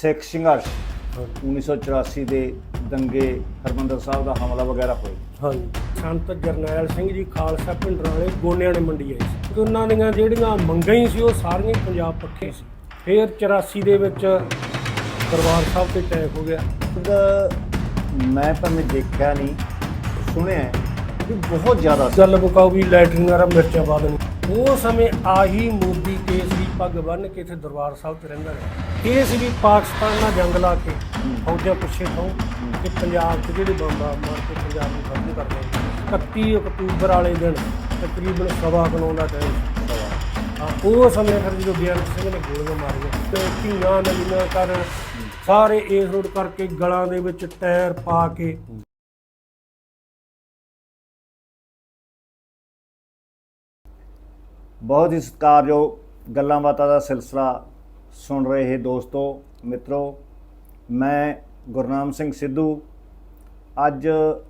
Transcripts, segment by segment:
ਸਿੱਖ ਸੰਘਰਸ਼ 1984 ਦੇ ਦੰਗੇ ਹਰਮੰਦਰ ਸਾਹਿਬ ਦਾ ਹਮਲਾ ਵਗੈਰਾ ਹੋਏ ਹਾਂਜੀ। ਸੰਤ ਜਰਨੈਲ ਸਿੰਘ ਜੀ ਖਾਲਸਾ ਪਿੰਡਰਾਂ ਵਾਲੇ ਗੋਨਿਆਂ ਨੇ ਮੰਡੀ ਆਏ ਸੀ ਤੇ ਉਹਨਾਂ ਦੀਆਂ ਜਿਹੜੀਆਂ ਮੰਗਾਂ ਹੀ ਸੀ ਉਹ ਸਾਰੀਆਂ ਪੰਜਾਬ ਪੱਖੇ ਸੀ। ਫਿਰ 84 ਦੇ ਵਿੱਚ ਦਰਬਾਰ ਸਾਹਿਬ ਤੇ ਅਟੈਕ ਹੋ ਗਿਆ। ਮੈਂ ਭਾਵੇਂ ਦੇਖਿਆ ਨਹੀਂ ਸੁਣਿਆ ਕਿ ਬਹੁਤ ਜ਼ਿਆਦਾ। ਗੱਲ ਮੁਕਾਓ ਵੀ ਲੈਟਰਿੰਗ ਵਾਲਾ ਮਿਰਚਾਂ ਦੇਣੀ ਉਹ ਸਮੇਂ ਆਹੀ ਮੋਦੀ ਕੇਸਰੀ ਪੱਗ ਬੰਨ ਕੇ ਇੱਥੇ ਦਰਬਾਰ ਸਾਹਿਬ ਤੇ ਰਹਿੰਦਾ ਰਿਹਾ। ਇਹ ਸੀ ਵੀ ਪਾਕਿਸਤਾਨ ਨਾਲ ਜੰਗ ਲਾ ਕੇ ਫੌਜਾਂ ਪਿੱਛੇ ਤੋਂ ਕਿ ਪੰਜਾਬ 'ਚ ਜਿਹੜੇ ਬੰਬਾਂ ਮਾਰ ਕੇ ਪੰਜਾਬ ਨੂੰ ਖਤਮ ਕਰ ਦੇਣਗੇ 31 ਅਕਤੂਬਰ ਵਾਲੇ ਦਿਨ ਤਕਰੀਬਨ ਸਵਾ ਕੁ ਦਾ ਟਾਈਮ ਉਹ ਸਮੇਂ ਫਿਰ ਜਦੋਂ ਬੇਅੰਤ ਸਿੰਘ ਨੇ ਗੋਲੀਆਂ ਮਾਰੀਆਂ ਤੇ ਧੀਆਂ ਨਲੀਆਂ ਕਰ ਸਾਰੇ ਇਸ ਰੋਡ ਕਰਕੇ ਗਲਾਂ ਦੇ ਵਿੱਚ ਟਾਇਰ ਪਾ ਕੇ ਬਹੁਤ ਹੀ ਸਤਿਕਾਰਯੋਗ ਗੱਲਾਂ ਬਾਤਾਂ ਦਾ ਸਿਲਸਿਲਾ ਸੁਣ ਰਹੇ ਦੋਸਤੋ, ਮਿੱਤਰੋ, ਮੈਂ ਗੁਰਨਾਮ ਸਿੰਘ ਸਿੱਧੂ। ਅੱਜ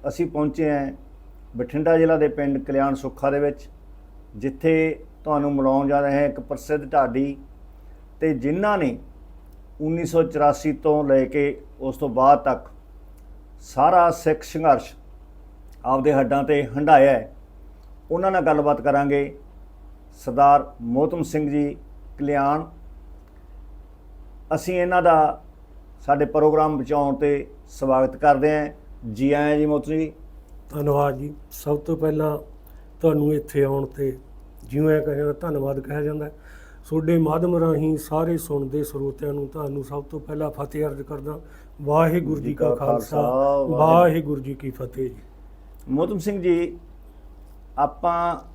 ਅਸੀਂ ਪਹੁੰਚੇ ਹਾਂ ਬਠਿੰਡਾ ਜ਼ਿਲ੍ਹਾ ਦੇ ਪਿੰਡ ਕਲਿਆਣ ਸੁੱਖਾ ਦੇ ਵਿੱਚ, ਜਿੱਥੇ ਤੁਹਾਨੂੰ ਮਿਲਾਉਣ ਜਾ ਰਹੇ ਹਾਂ ਇੱਕ ਪ੍ਰਸਿੱਧ ਢਾਡੀ ਤੇ ਜਿਨ੍ਹਾਂ ਨੇ 1984 ਤੋਂ ਲੈ ਕੇ ਉਸ ਤੋਂ ਬਾਅਦ ਤੱਕ ਸਾਰਾ ਸਿੱਖ ਸੰਘਰਸ਼ ਆਪਦੇ ਹੱਡਾਂ ਤੇ ਹੰਢਾਇਆ ਹੈ। ਉਹਨਾਂ ਨਾਲ ਗੱਲਬਾਤ ਕਰਾਂਗੇ। ਸਰਦਾਰ ਮੋਹਤਮ ਸਿੰਘ ਜੀ ਕਲਿਆਣ ਅਸੀਂ ਇਹਨਾਂ ਦਾ ਸਾਡੇ ਪ੍ਰੋਗਰਾਮ ਬਚਾਉਣ ਤੇ ਸਵਾਗਤ ਕਰਦੇ ਹਾਂ। ਜੀ ਆਇਆਂ ਜੀ ਮੋਹਤਮ ਜੀ। ਧੰਨਵਾਦ ਜੀ। ਸਭ ਤੋਂ ਪਹਿਲਾਂ ਤੁਹਾਨੂੰ ਇੱਥੇ ਆਉਣ ਤੇ ਜਿਵੇਂ ਕਹਿੰਦਾ ਧੰਨਵਾਦ ਕਿਹਾ ਜਾਂਦਾ। ਹੈ। ਤੁਹਾਡੇ ਮਾਧਿਅਮ ਰਾਹੀਂ ਸਾਰੇ ਸੁਣਦੇ ਸਰੋਤਿਆਂ ਨੂੰ ਤੁਹਾਨੂੰ ਸਭ ਤੋਂ ਪਹਿਲਾਂ ਫਤਿਹ ਅਰਜ਼ ਕਰਦਾ। ਵਾਹਿਗੁਰੂ ਜੀ ਕਾ ਖਾਲਸਾ। ਵਾਹਿਗੁਰੂ ਜੀ ਕੀ ਫਤਿਹ ਜੀ। ਮੋਹਤਮ ਸਿੰਘ ਜੀ ਆਪਾਂ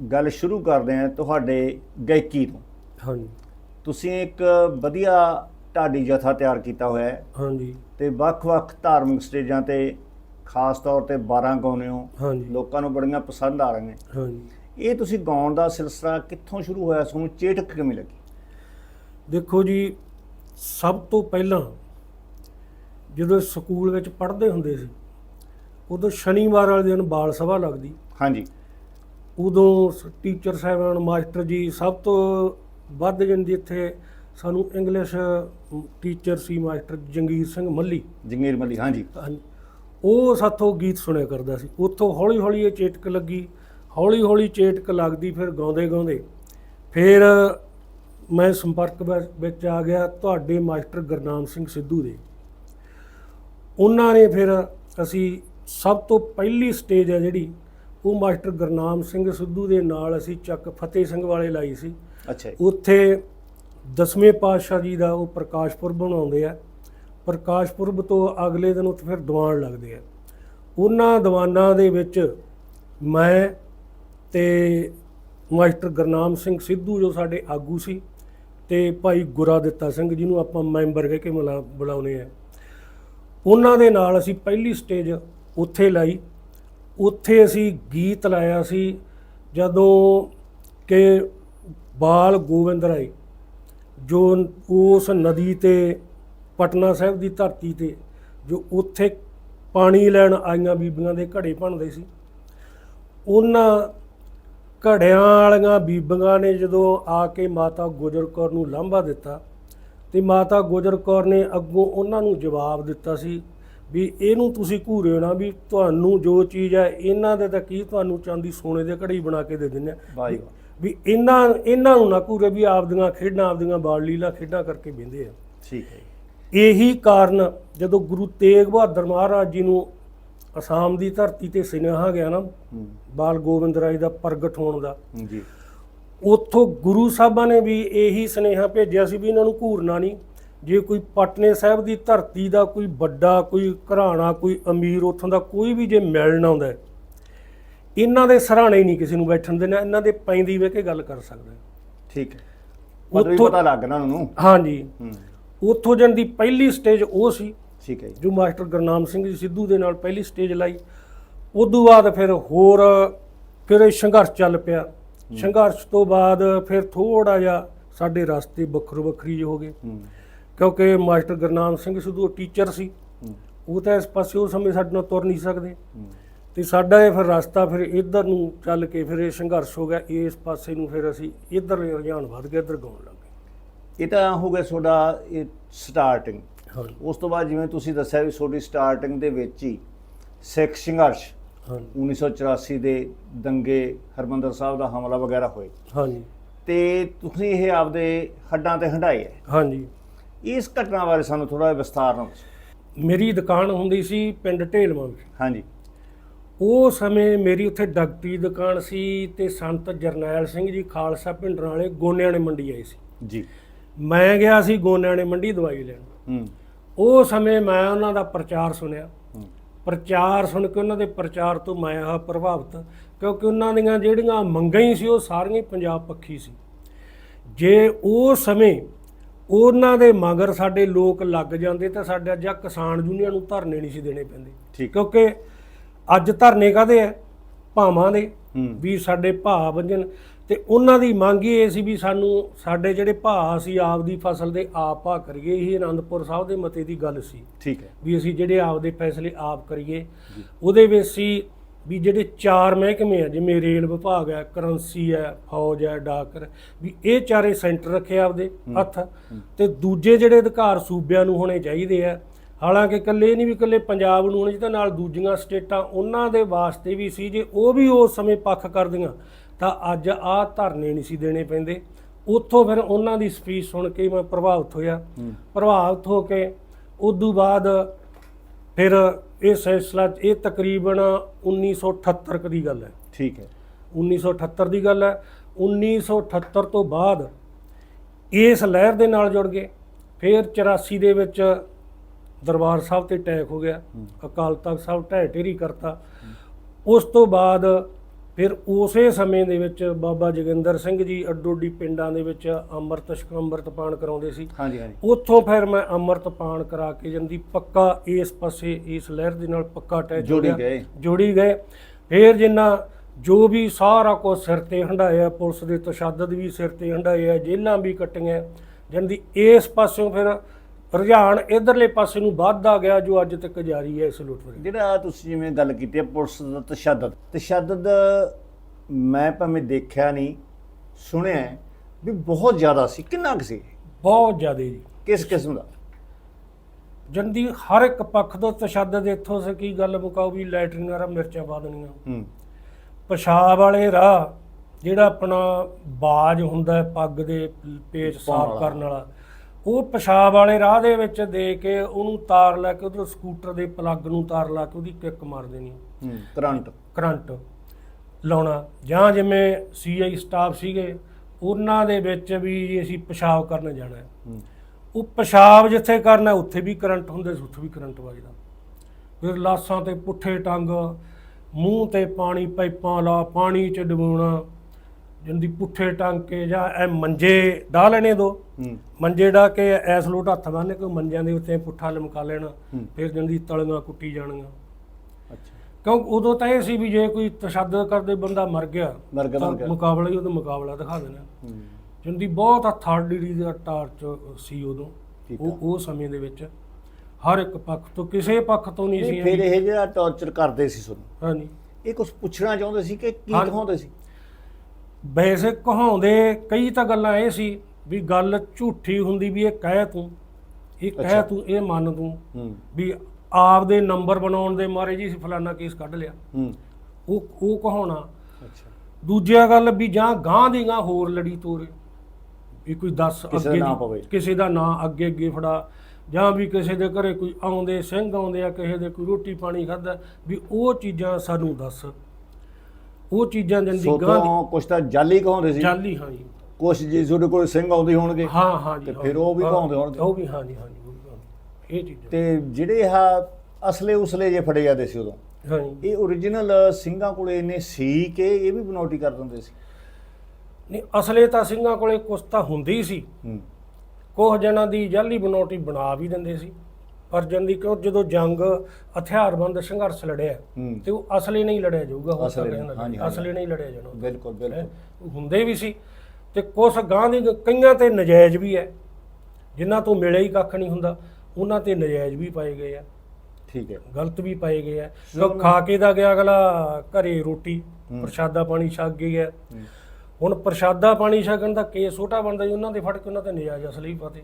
ਗੱਲ ਸ਼ੁਰੂ ਕਰਦੇ ਹਾਂ ਤੁਹਾਡੇ ਗਾਇਕੀ ਤੋਂ। ਹਾਂਜੀ। ਤੁਸੀਂ ਇੱਕ ਵਧੀਆ ਢਾਡੀ ਜਥਾ ਤਿਆਰ ਕੀਤਾ ਹੋਇਆ ਹੈ। ਹਾਂਜੀ। ਤੇ ਵੱਖ-ਵੱਖ ਧਾਰਮਿਕ ਸਟੇਜਾਂ ਤੇ ਖਾਸ ਤੌਰ ਤੇ 12 ਗਾਉਂਦੇ ਹੋ। ਹਾਂਜੀ। ਲੋਕਾਂ ਨੂੰ ਬੜੀਆਂ ਪਸੰਦ ਆ ਰਹੀਆਂ। ਹਾਂਜੀ। ਇਹ ਤੁਸੀਂ ਗਾਉਣ ਦਾ ਸਿਲਸਿਲਾ ਕਿੱਥੋਂ ਸ਼ੁਰੂ ਹੋਇਆ? ਤੁਹਾਨੂੰ ਚੇਟਕ ਕਿਵੇਂ ਲੱਗੀ? ਦੇਖੋ ਜੀ ਸਭ ਤੋਂ ਪਹਿਲਾਂ ਜਦੋਂ ਸਕੂਲ ਵਿੱਚ ਪੜ੍ਹਦੇ ਹੁੰਦੇ ਸੀ ਉਦੋਂ ਸ਼ਨੀਵਾਰ ਵਾਲੇ ਦਿਨ ਬਾਲ ਸਭਾ ਲੱਗਦੀ। ਹਾਂਜੀ। ਉਦੋਂ ਟੀਚਰ ਸਾਹਿਬਾਨ ਮਾਸਟਰ ਜੀ ਸਭ ਤੋਂ ਵੱਧ ਜਾਂਦੀ ਇੱਥੇ ਸਾਨੂੰ ਇੰਗਲਿਸ਼ ਟੀਚਰ ਸੀ ਮਾਸਟਰ ਜੰਗੀਰ ਸਿੰਘ ਮੱਲੀ। ਜੰਗੀਰ ਮੱਲੀ ਹਾਂਜੀ। ਹਾਂਜੀ। ਉਹ ਸਾਥੋਂ ਗੀਤ ਸੁਣਿਆ ਕਰਦਾ ਸੀ। ਉੱਥੋਂ ਹੌਲੀ ਹੌਲੀ ਇਹ ਚੇਟਕ ਲੱਗੀ। ਹੌਲੀ ਹੌਲੀ ਚੇਟਕ ਲੱਗਦੀ ਫਿਰ ਗਾਉਂਦੇ ਗਾਉਂਦੇ ਫਿਰ ਮੈਂ ਸੰਪਰਕ ਵਿੱਚ ਆ ਗਿਆ ਤੁਹਾਡੇ ਮਾਸਟਰ ਗੁਰਨਾਮ ਸਿੰਘ ਸਿੱਧੂ ਦੇ। ਉਹਨਾਂ ਨੇ ਫਿਰ ਅਸੀਂ ਸਭ ਤੋਂ ਪਹਿਲੀ ਸਟੇਜ ਹੈ ਜਿਹੜੀ ਉਹ ਮਾਸਟਰ ਗੁਰਨਾਮ ਸਿੰਘ ਸਿੱਧੂ ਦੇ ਨਾਲ ਅਸੀਂ ਚੱਕ ਫਤਿਹ ਸਿੰਘ ਵਾਲੇ ਲਾਈ ਸੀ। ਅੱਛਾ ਉੱਥੇ ਦਸਵੇਂ ਪਾਤਸ਼ਾਹ ਜੀ ਦਾ ਉਹ ਪ੍ਰਕਾਸ਼ ਪੁਰਬ ਮਨਾਉਂਦੇ ਆ। ਪ੍ਰਕਾਸ਼ ਪੁਰਬ ਤੋਂ ਅਗਲੇ ਦਿਨ ਉੱਥੇ ਫਿਰ ਦੀਵਾਨ ਲੱਗਦੇ ਆ। ਉਹਨਾਂ ਦੀਵਾਨਾਂ ਦੇ ਵਿੱਚ ਮੈਂ ਤੇ ਮਾਸਟਰ ਗੁਰਨਾਮ ਸਿੰਘ ਸਿੱਧੂ ਜੋ ਸਾਡੇ ਆਗੂ ਸੀ ਤੇ ਭਾਈ ਗੁਰਾ ਦਿੱਤਾ ਸਿੰਘ ਜਿਹਨੂੰ ਆਪਾਂ ਮੈਂਬਰ ਕਹਿ ਕੇ ਬੁਲਾਉਂਦੇ ਆ। ਉਹਨਾਂ ਦੇ ਨਾਲ ਅਸੀਂ ਪਹਿਲੀ ਸਟੇਜ ਉੱਥੇ ਲਾਈ। ਉੱਥੇ ਅਸੀਂ ਗੀਤ ਲਾਇਆ ਸੀ, ਜਦੋਂ ਕਿ ਬਾਲ ਗੋਬਿੰਦ ਰਾਏ, ਜੋ ਉਸ ਨਦੀ ਤੇ, ਪਟਨਾ ਸਾਹਿਬ ਦੀ ਧਰਤੀ ਤੇ, ਜੋ ਉੱਥੇ ਪਾਣੀ ਲੈਣ ਆਈਆਂ ਬੀਬੀਆਂ ਦੇ ਘੜੇ ਭੰਨਦੇ ਸੀ। ਉਹਨਾਂ ਘੜਿਆਂ ਵਾਲੀਆਂ ਬੀਬੀਆਂ ਨੇ ਜਦੋਂ ਆ ਕੇ ਮਾਤਾ ਗੁਜਰ ਕੌਰ ਨੂੰ ਲਾਂਭਾ ਦਿੱਤਾ, ਤੇ ਮਾਤਾ ਗੁਜਰ ਕੌਰ ਨੇ ਅੱਗੋਂ ਉਹਨਾਂ ਨੂੰ ਜਵਾਬ ਦਿੱਤਾ ਸੀ ਵੀ ਇਹਨੂੰ ਤੁਸੀਂ ਘੂਰਿਓ ਨਾ ਵੀ ਤੁਹਾਨੂੰ ਜੋ ਚੀਜ਼ ਹੈ ਇਹਨਾਂ ਦੇ ਤਾਂ ਕੀ ਤੁਹਾਨੂੰ ਚਾਂਦੀ ਸੋਨੇ ਦੇ ਘੜੀ ਬਣਾ ਕੇ ਦੇ ਦਿੰਦੇ ਆ। ਵਾਹ। ਵੀ ਇਹਨਾਂ ਇਹਨਾਂ ਨੂੰ ਨਾ ਘੂਰੇ ਵੀ ਆਪਦੀਆਂ ਖੇਡਾਂ ਆਪਦੀਆਂ ਬਾਲ ਲੀਲਾ ਖੇਡਾਂ ਕਰਕੇ ਬਿੰਦੇ ਆ। ਠੀਕ ਹੈ। ਇਹੀ ਕਾਰਨ ਜਦੋਂ ਗੁਰੂ ਤੇਗ ਬਹਾਦਰ ਮਹਾਰਾਜ ਜੀ ਨੂੰ ਅਸਾਮ ਦੀ ਧਰਤੀ ਤੇ ਸੁਨੇਹਾ ਗਿਆ ਨਾ ਬਾਲ ਗੋਬਿੰਦ ਰਾਏ ਦਾ ਪ੍ਰਗਟ ਹੋਣ ਦਾ ਜੀ। ਉੱਥੋਂ ਗੁਰੂ ਸਾਹਿਬਾਂ ਨੇ ਵੀ ਇਹੀ ਸੁਨੇਹਾ ਭੇਜਿਆ ਸੀ ਵੀ ਇਹਨਾਂ ਨੂੰ ਘੂਰਨਾ ਨਹੀਂ। ਜੇ ਕੋਈ ਪਟਨੇ ਸਾਹਿਬ ਦੀ ਧਰਤੀ ਦਾ ਕੋਈ ਵੱਡਾ ਕੋਈ ਘਰਾਣਾ ਕੋਈ ਅਮੀਰ ਉੱਥੋਂ ਦਾ ਕੋਈ ਵੀ ਜੇ ਮਿਲਣ ਆਉਂਦਾ ਇਹਨਾਂ ਦੇ ਸਰਾਣੇ ਨਹੀਂ ਕਿਸੇ ਨੂੰ ਬੈਠਣ ਦੇਣਾ ਇਹਨਾਂ ਦੇ ਪੈਂਦੀ ਵੇ ਕੇ ਗੱਲ ਕਰ ਸਕਦਾ। ਠੀਕ ਹੈ। ਮਤਲਬ ਵੀ ਉੱਥੋਂ- ਪਤਾ ਲੱਗ ਨਾ ਉਹਨੂੰ। ਹਾਂਜੀ। ਉੱਥੋਂ ਜਨ ਦੀ ਪਹਿਲੀ ਸਟੇਜ ਉਹ ਸੀ। ਠੀਕ ਹੈ ਜੀ। ਜੋ ਮਾਸਟਰ ਗੁਰਨਾਮ ਸਿੰਘ ਜੀ ਸਿੱਧੂ ਦੇ ਨਾਲ ਪਹਿਲੀ ਸਟੇਜ ਲਾਈ। ਉਦੋਂ ਬਾਅਦ ਫਿਰ ਹੋਰ ਫਿਰ ਇਹ ਸੰਘਰਸ਼ ਚੱਲ ਪਿਆ। ਸੰਘਰਸ਼ ਤੋਂ ਬਾਅਦ ਫਿਰ ਥੋੜਾ ਜਿਹਾ ਸਾਡੇ ਰਸਤੇ ਵੱਖਰੋ ਵੱਖਰੀ ਹੋ ਗਏ। ਹੂੰ। ਕਿਉਂਕਿ ਮਾਸਟਰ ਗੁਰਨਾਮ ਸਿੰਘ ਸਿੱਧੂ ਟੀਚਰ ਸੀ। ਉਹ ਤਾਂ ਇਸ ਪਾਸੇ ਉਸ ਸਮੇਂ ਸਾਡੇ ਨਾਲ ਤੁਰ ਨਹੀਂ ਸਕਦੇ। ਤੇ ਸਾਡਾ ਇਹ ਫਿਰ ਰਸਤਾ ਫਿਰ ਇੱਧਰ ਨੂੰ ਚੱਲ ਕੇ ਫਿਰ ਇਹ ਸੰਘਰਸ਼ ਹੋ ਗਿਆ। ਇਸ ਪਾਸੇ ਨੂੰ ਫਿਰ ਅਸੀਂ ਇੱਧਰ ਰੁਝਾਨ ਵੱਧ ਗਿਆ ਇੱਧਰ ਗਾਉਣ ਲੱਗ ਗਏ। ਇਹ ਤਾਂ ਹੋ ਗਿਆ ਤੁਹਾਡਾ ਇਹ ਸਟਾਰਟਿੰਗ ਉਸ ਤੋਂ ਬਾਅਦ ਜਿਵੇਂ ਤੁਸੀਂ ਦੱਸਿਆ ਵੀ ਤੁਹਾਡੀ ਸਟਾਰਟਿੰਗ ਦੇ ਵਿੱਚ ਹੀ ਸਿੱਖ ਸੰਘਰਸ਼ ਹਾਂਜੀ। 1984 ਦੇ ਦੰਗੇ ਹਰਮੰਦਰ ਸਾਹਿਬ ਦਾ ਹਮਲਾ ਵਗੈਰਾ ਹੋਏ। ਹਾਂਜੀ। ਤੇ ਤੁਸੀਂ ਇਹ ਆਪਦੇ ਹੱਡਾਂ ਤੇ ਹੰਡਾਏ ਹੈ। ਹਾਂਜੀ। ਇਸ ਘਟਨਾ ਬਾਰੇ ਸਾਨੂੰ ਥੋੜਾ ਵਿਸਥਾਰ ਨਾਲ ਦੱਸੋ। ਮੇਰੀ ਦੁਕਾਨ ਹੁੰਦੀ ਸੀ ਪਿੰਡ ਢੇਲਵਾਂ ਵਿੱਚ। ਹਾਂਜੀ। ਉਹ ਸਮੇਂ ਮੇਰੀ ਉੱਥੇ ਡਾਕਟਰੀ ਦੁਕਾਨ ਸੀ ਤੇ ਸੰਤ ਜਰਨੈਲ ਸਿੰਘ ਜੀ ਖਾਲਸਾ ਪਿੰਡਰਾਂ ਵਾਲੇ ਗੋਨਿਆਂ ਨੇ ਮੰਡੀ ਆਏ ਸੀ। ਜੀ। ਮੈਂ ਗਿਆ ਸੀ ਗੋਨਿਆਂ ਨੇ ਮੰਡੀ ਦਵਾਈ ਲੈਣ। ਹੂੰ। ਉਹ ਸਮੇਂ ਮੈਂ ਉਹਨਾਂ ਦਾ ਪ੍ਰਚਾਰ ਸੁਣਿਆ। ਪ੍ਰਚਾਰ ਸੁਣ ਕੇ ਉਹਨਾਂ ਦੇ ਪ੍ਰਚਾਰ ਤੋਂ ਮੈਂ ਆ ਪ੍ਰਭਾਵਿਤ ਕਿਉਂਕਿ ਉਹਨਾਂ ਦੀਆਂ ਜਿਹੜੀਆਂ ਮੰਗਾਂ ਹੀ ਸੀ ਉਹ ਸਾਰੀਆਂ ਹੀ ਪੰਜਾਬ ਪੱਖੀ ਸੀ। ਜੇ ਉਹ ਸਮੇਂ ਉਹਨਾਂ ਦੇ ਮਗਰ ਸਾਡੇ ਲੋਕ ਲੱਗ ਜਾਂਦੇ ਤਾਂ ਸਾਡੇ ਆਹ ਕਿਸਾਨ ਯੂਨੀਅਨ ਨੂੰ ਧਰਨੇ ਨਹੀਂ ਸੀ ਦੇਣੇ ਪੈਂਦੇ। ਠੀਕ। ਕਿਉਂਕਿ ਅੱਜ ਧਰਨੇ ਕਾਦੇ ਆ? ਭਾਵਾਂ ਦੇ। ਵੀ ਸਾਡੇ ਭਾਅ ਵੰਜਨ ਤੇ ਉਹਨਾਂ ਦੀ ਮੰਗ ਹੀ ਇਹ ਸੀ ਵੀ ਸਾਨੂੰ ਸਾਡੇ ਜਿਹੜੇ ਭਾਅ ਅਸੀਂ ਆਪ ਦੀ ਫਸਲ ਦੇ ਆਪ ਭਾਅ ਕਰੀਏ। ਇਹ ਅਨੰਦਪੁਰ ਸਾਹਿਬ ਦੇ ਮਤੇ ਦੀ ਗੱਲ ਸੀ। ਠੀਕ ਹੈ। ਵੀ ਅਸੀਂ ਜਿਹੜੇ ਆਪ ਦੇ ਫੈਸਲੇ ਆਪ ਕਰੀਏ। ਉਹਦੇ ਵਿੱਚ ਸੀ ਵੀ ਜਿਹੜੇ ਚਾਰ ਮਹਿਕਮੇ ਆ ਜਿਵੇਂ ਰੇਲ ਵਿਭਾਗ ਹੈ ਕਰੰਸੀ ਹੈ ਫੌਜ ਹੈ ਡਾਕਰ ਵੀ ਇਹ ਚਾਰੇ ਸੈਂਟਰ ਰੱਖੇ ਆਪਦੇ ਹੱਥ। ਤੇ ਦੂਜੇ ਜਿਹੜੇ ਅਧਿਕਾਰ ਸੂਬਿਆਂ ਨੂੰ ਹੋਣੇ ਚਾਹੀਦੇ ਆ ਹਾਲਾਂਕਿ ਇਕੱਲੇ ਨਹੀਂ ਵੀ ਇਕੱਲੇ ਪੰਜਾਬ ਨੂੰ ਹੋਣੇ ਚਾਹੀਦੇ ਨਾਲ ਦੂਜੀਆਂ ਸਟੇਟਾਂ ਉਹਨਾਂ ਦੇ ਵਾਸਤੇ ਵੀ ਸੀ ਜੇ ਉਹ ਵੀ ਉਸ ਸਮੇਂ ਪੱਖ ਕਰਦੀਆਂ ਤਾਂ ਅੱਜ ਆਹ ਧਰਨੇ ਨਹੀਂ ਸੀ ਦੇਣੇ ਪੈਂਦੇ। ਉੱਥੋਂ ਫਿਰ ਉਹਨਾਂ ਦੀ ਸਪੀਚ ਸੁਣ ਕੇ ਮੈਂ ਪ੍ਰਭਾਵਿਤ ਹੋਇਆ। ਪ੍ਰਭਾਵਿਤ ਹੋ ਕੇ ਉਦੋਂ ਬਾਅਦ ਫਿਰ ਇਹ ਸਿਲਸਿਲਾ ਇਹ ਤਕਰੀਬਨ 1978 ਕੁ ਦੀ ਗੱਲ ਹੈ। ਠੀਕ ਹੈ। 1978 ਦੀ ਗੱਲ ਹੈ। 1978 ਤੋਂ ਬਾਅਦ ਇਸ ਲਹਿਰ ਦੇ ਨਾਲ ਜੁੜ ਗਏ। ਫਿਰ 84 ਦੇ ਵਿੱਚ ਦਰਬਾਰ ਸਾਹਿਬ ਤੇ ਅਟੈਕ ਹੋ ਗਿਆ। ਅਕਾਲ ਤਖਤ ਸਾਹਿਬ ਢਹਿ ਢੇਰੀ ਕਰਤਾ। ਉਸ ਤੋਂ ਬਾਅਦ ਫਿਰ ਉਸੇ ਸਮੇਂ ਦੇ ਵਿੱਚ ਬਾਬਾ ਜੋਗਿੰਦਰ ਸਿੰਘ ਜੀ ਅੱਡੋ ਅੱਡੀ ਪਿੰਡਾਂ ਦੇ ਵਿੱਚ ਅੰਮ੍ਰਿਤ ਛਕ ਅੰਮ੍ਰਿਤ ਪਾਨ ਕਰਾਉਂਦੇ ਸੀ। ਹਾਂਜੀ ਹਾਂਜੀ। ਉੱਥੋਂ ਫਿਰ ਮੈਂ ਅੰਮ੍ਰਿਤ ਪਾਨ ਕਰਾ ਕੇ ਜਾਂਦੀ ਪੱਕਾ ਇਸ ਪਾਸੇ ਇਸ ਲਹਿਰ ਦੇ ਨਾਲ ਪੱਕਾ ਅਟੈਚ ਹੋ ਜੋੜੀ ਗਏ। ਜੋੜੀ ਗਏ। ਫਿਰ ਜਿੰਨਾ ਜੋ ਵੀ ਸਾਰਾ ਕੁਝ ਸਿਰ ਤੇ ਹੰਡਾਇਆ ਪੁਲਿਸ ਦੇ ਤਸ਼ੱਦਦ ਵੀ ਸਿਰ ਤੇ ਹੰਡਾਇਆ ਜੇਲਾਂ ਵੀ ਕੱਟੀਆਂ। ਜੰਦੀ ਇਸ ਪਾਸਿਓਂ ਫਿਰ ਰੁਝਾਨ ਇਧਰਲੇ ਪਾਸੇ ਨੂੰ ਵੱਧਦਾ ਗਿਆ ਜੋ ਅੱਜ ਤੱਕ ਜਾਰੀ ਹੈ ਇਸ ਲੁੱਟਵਰੇ ਜਿਹੜਾ ਤੁਸੀਂ ਜਿਵੇਂ ਗੱਲ ਕੀਤੀ ਹੈ ਪੁਲਿਸ ਦਾ ਤਸ਼ੱਦਦ। ਤਸ਼ੱਦਦ ਮੈਂ ਭਾਵੇਂ ਦੇਖਿਆ ਨਹੀਂ ਸੁਣਿਆ ਵੀ ਬਹੁਤ ਜ਼ਿਆਦਾ ਸੀ। ਕਿੰਨਾ ਕੁ ਸੀ? ਬਹੁਤ ਜ਼ਿਆਦਾ ਜੀ। ਕਿਸ ਕਿਸਮ ਦਾ? ਜੰਦੀ ਹਰ ਇੱਕ ਪੱਖ ਤੋਂ ਤਸ਼ੱਦਦ ਇੱਥੋਂ ਸੇ ਕੀ ਗੱਲ ਮੁਕਾਓ ਵੀ ਲੈਟਰਿੰਗਾਂ ਰਾ ਮਿਰਚਾਂ ਪਾ ਦੇਣੀਆਂ। ਹੂੰ। ਪਿਸ਼ਾਬ ਵਾਲੇ ਰਾਹ ਜਿਹੜਾ ਆਪਣਾ ਬਾਜ ਹੁੰਦਾ ਪੱਗ ਦੇ ਪੇਚ ਸਾਫ਼। ਕਰਨ ਵਾਲਾ ਉਹ ਪਿਸ਼ਾਬ ਵਾਲੇ ਰਾਹ ਦੇ ਵਿੱਚ ਦੇ ਕੇ ਉਹਨੂੰ ਤਾਰ ਲੈ ਕੇ ਉਧਰ ਸਕੂਟਰ ਦੇ ਪਲੱਗ ਨੂੰ ਤਾਰ ਲਾ ਕੇ ਉਹਦੀ ਕਿੱਕ ਮਾਰ ਦੇਣੀ। ਹੂੰ ਕਰੰਟ। ਕਰੰਟ ਲਾਉਣਾ। ਜਾਂ ਜਿਵੇਂ ਸੀਆਈ ਸਟਾਫ ਸੀਗੇ ਉਹਨਾਂ ਦੇ ਵਿੱਚ ਵੀ ਅਸੀਂ ਪਿਸ਼ਾਬ ਕਰਨ ਜਾਣਾ ਹੈ। ਉਹ ਪਿਸ਼ਾਬ ਜਿੱਥੇ ਕਰਨਾ ਉੱਥੇ ਵੀ ਕਰੰਟ ਹੁੰਦੇ ਸੀ ਉੱਥੇ ਵੀ ਕਰੰਟ ਵੱਜਦਾ। ਫਿਰ ਲਾਸਾਂ ਤੇ ਪੁੱਠੇ ਟੰਗ ਮੂੰਹ ਤੇ ਪਾਣੀ ਪਾਈਪਾਂ ਲਾ ਪਾਣੀ ਚ ਡੁਬਾਉਣਾ ਜਿੰਦੀ ਪੁੱਠੇ ਟੰਗ ਕੇ ਜਾਂ ਇਹ ਮੰਜੇ ਢਾ ਲੈਣੇ ਦੋ। ਮੰਜੇ ਢਾ ਕੇ ਐਸ ਲੋਟ ਹੱਥ ਬੰਨ੍ਹ ਕੇ ਮੰਜਿਆਂ ਦੇ ਉੱਤੇ ਪੁੱਠਾ ਲਮਕਾ ਲੈਣਾ। ਫਿਰ ਜਿੰਦੀ ਤਲੀਆਂ ਕੁੱਟੀ ਜਾਣੀਆਂ। ਅੱਛਾ। ਕਿਉਂ ਉਦੋਂ ਤਾਂ ਇਹ ਸੀ ਵੀ ਜੇ ਕੋਈ ਤਸ਼ੱਦਦ ਕਰਦੇ ਬੰਦਾ ਮਰ ਗਿਆ। ਮੁਕਾਬਲਾ ਹੀ ਉਹਦਾ ਮੁਕਾਬਲਾ ਦਿਖਾ ਦੇਣਾ। ਜਿੰਦੀ ਬਹੁਤ ਥਰਡ ਡਿਗਰੀ ਦਾ ਟਾਰਚ ਸੀ ਉਦੋਂ ਉਹ ਉਹ ਸਮੇਂ ਦੇ ਵਿੱਚ। ਹਰ ਇੱਕ ਪੱਖ ਤੋਂ ਕਿਸੇ ਪੱਖ ਤੋਂ ਨਹੀਂ ਸੀ ਫਿਰ ਇਹ ਜਿਹੜਾ ਟੌਰਚਰ ਕਰਦੇ ਸੀ ਤੁਹਾਨੂੰ? ਹਾਂਜੀ। ਇਹ ਕੁਝ ਪੁੱਛਣਾ ਚਾਹੁੰਦੇ ਸੀ ਕਿ ਕੀ। ਦਿਖਾਉਂਦੇ ਸੀ? ਵੈਸੇ ਕਹਾਉਂਦੇ ਕਈ ਤਾਂ ਗੱਲਾਂ ਇਹ ਸੀ ਵੀ ਗੱਲ ਝੂਠੀ ਹੁੰਦੀ ਵੀ ਇਹ ਕਹਿ ਤੂੰ ਇਹ। ਕਹਿ ਤੂੰ ਇਹ ਮੰਨ ਤੂੰ ਵੀ ਆਪ ਦੇ ਨੰਬਰ ਬਣਾਉਣ ਦੇ ਮਾਰੇ ਜੀ ਫਲਾਨਾ ਕੇਸ ਕੱਢ ਲਿਆ। ਉਹ ਉਹ ਕਹਾਉਣਾ। ਅੱਛਾ। ਦੂਜਿਆ ਗੱਲ ਵੀ ਜਾਂ ਗਾਂ ਦੀ ਗਾਂ ਹੋਰ ਲੜੀ ਤੋਰੇ। ਵੀ ਕੋਈ 10 ਕਿਸੇ ਦਾ ਅੱਗੇ। ਕਿਸੇ ਦਾ ਨਾਂ ਅੱਗੇ ਅੱਗੇ ਫੜਾ। ਜਾਂ ਵੀ ਕਿਸੇ ਦੇ ਘਰੇ ਕੋਈ ਆਉਂਦੇ ਸਿੰਘ ਆਉਂਦੇ ਆ ਕਿਸੇ ਦੇ ਕੋਈ ਰੋਟੀ ਪਾਣੀ ਖਾਦਾ ਵੀ ਉਹ ਚੀਜ਼ਾਂ ਸਾਨੂੰ ਦੱਸ। ਉਹ ਚੀਜ਼ਾਂ ਜੰਦੀ ਸੋ ਗਾਂ ਦੀ ਕੁਝ ਤਾਂ ਜਾਲੀ ਕਹਾਉਂਦੇ ਸੀ। ਜਾਲੀ ਹਾਂ ਜੀ। ਕੁਝ ਜੀ ਤੁਹਾਡੇ ਕੋਲ ਸਿੰਘ ਆਉਂਦੇ ਹੋਣਗੇ ਹਾਂ ਹਾਂ ਜੀ ਤੇ ਹਾਂ। ਫਿਰ ਉਹ ਵੀ ਹਾਂ, ਕਹਾਉਂਦੇ ਹੋਣਗੇ। ਉਹ ਵੀ ਹਾਂ ਜੀ ਹਾਂ ਜੀ ਉਹ ਵੀ ਕਹਾਉਂਦੇ। ਇਹ ਚੀਜ਼ਾਂ। ਤੇ ਜਿਹੜੇ ਆ ਅਸਲੇ ਉਸਲੇ ਜੇ ਫੜੇ ਜਾਂਦੇ ਸੀ ਉਦੋਂ ਹਾਂ ਜੀ। ਇਹ ਓਰੀਜਨਲ ਸਿੰਘਾਂ ਕੋਲੇ ਇਹਨੇ ਸੀ ਕਿ ਇਹ ਵੀ ਬਨੌਟੀ ਕਰ ਦਿੰਦੇ ਸੀ? ਨਹੀਂ ਅਸਲੇ ਤਾਂ ਸਿੰਘਾਂ ਕੋਲੇ ਕੁਛ ਤਾਂ ਹੁੰਦੀ ਸੀ। ਹੂੰ। ਕੁਝ ਜਣਾਂ ਦੀ ਜਾਲੀ ਬਨੋਟੀ ਬਣਾ ਵੀ ਦਿੰਦੇ ਸੀ। ਪਰ ਜੰਦੀ ਕਿਉਂ ਜਦੋਂ ਜੰਗ ਹਥਿਆਰਬੰਦ ਸੰਘਰਸ਼ ਲੜਿਆ ਹੂੰ। ਤੇ ਉਹ ਅਸਲੇ ਨਹੀਂ ਲੜਿਆ ਜਾਊਗਾ ਹਾਂਜੀ, ਹਾਂਜੀ। ਅਸਲੇ ਨਹੀਂ ਲੜਿਆ ਜਾਣਾ। ਬਿਲਕੁਲ ਬਿਲਕੁਲ। ਹੈਂ। ਹੁੰਦੇ ਵੀ ਸੀ। ਤੇ ਕੁਛ ਗਾਂ ਦੀ ਕਈਆਂ ਤੇ ਨਜਾਇਜ਼ ਵੀ ਹੈ। ਜਿਨ੍ਹਾਂ ਤੋਂ ਮਿਲਿਆ ਹੀ ਕੱਖ ਨਹੀਂ ਹੁੰਦਾ ਉਹਨਾਂ ਤੇ ਨਜਾਇਜ਼ ਵੀ ਪਾਏ ਗਏ ਆ। ਠੀਕ ਹੈ। ਗਲਤ ਵੀ ਪਾਏ ਗਏ ਆ। ਕਿਉਂ ਖਾ ਕੇ ਦਾ ਗਿਆ ਅਗਲਾ ਘਰੇ ਰੋਟੀ ਹੂੰ। ਪ੍ਰਸ਼ਾਦਾ ਪਾਣੀ ਛਕ ਗਿਆ ਹੂੰ। ਹੁਣ ਪ੍ਰਸ਼ਾਦਾ ਪਾਣੀ ਛਕਣ ਦਾ ਕੇਸ ਛੋਟਾ ਬਣਦਾ ਜੀ ਉਹਨਾਂ ਦੇ ਫੜ ਕੇ ਉਹਨਾਂ ਤੇ ਨਜਾਇਜ਼ ਅਸਲੀ ਪਾਤੇ।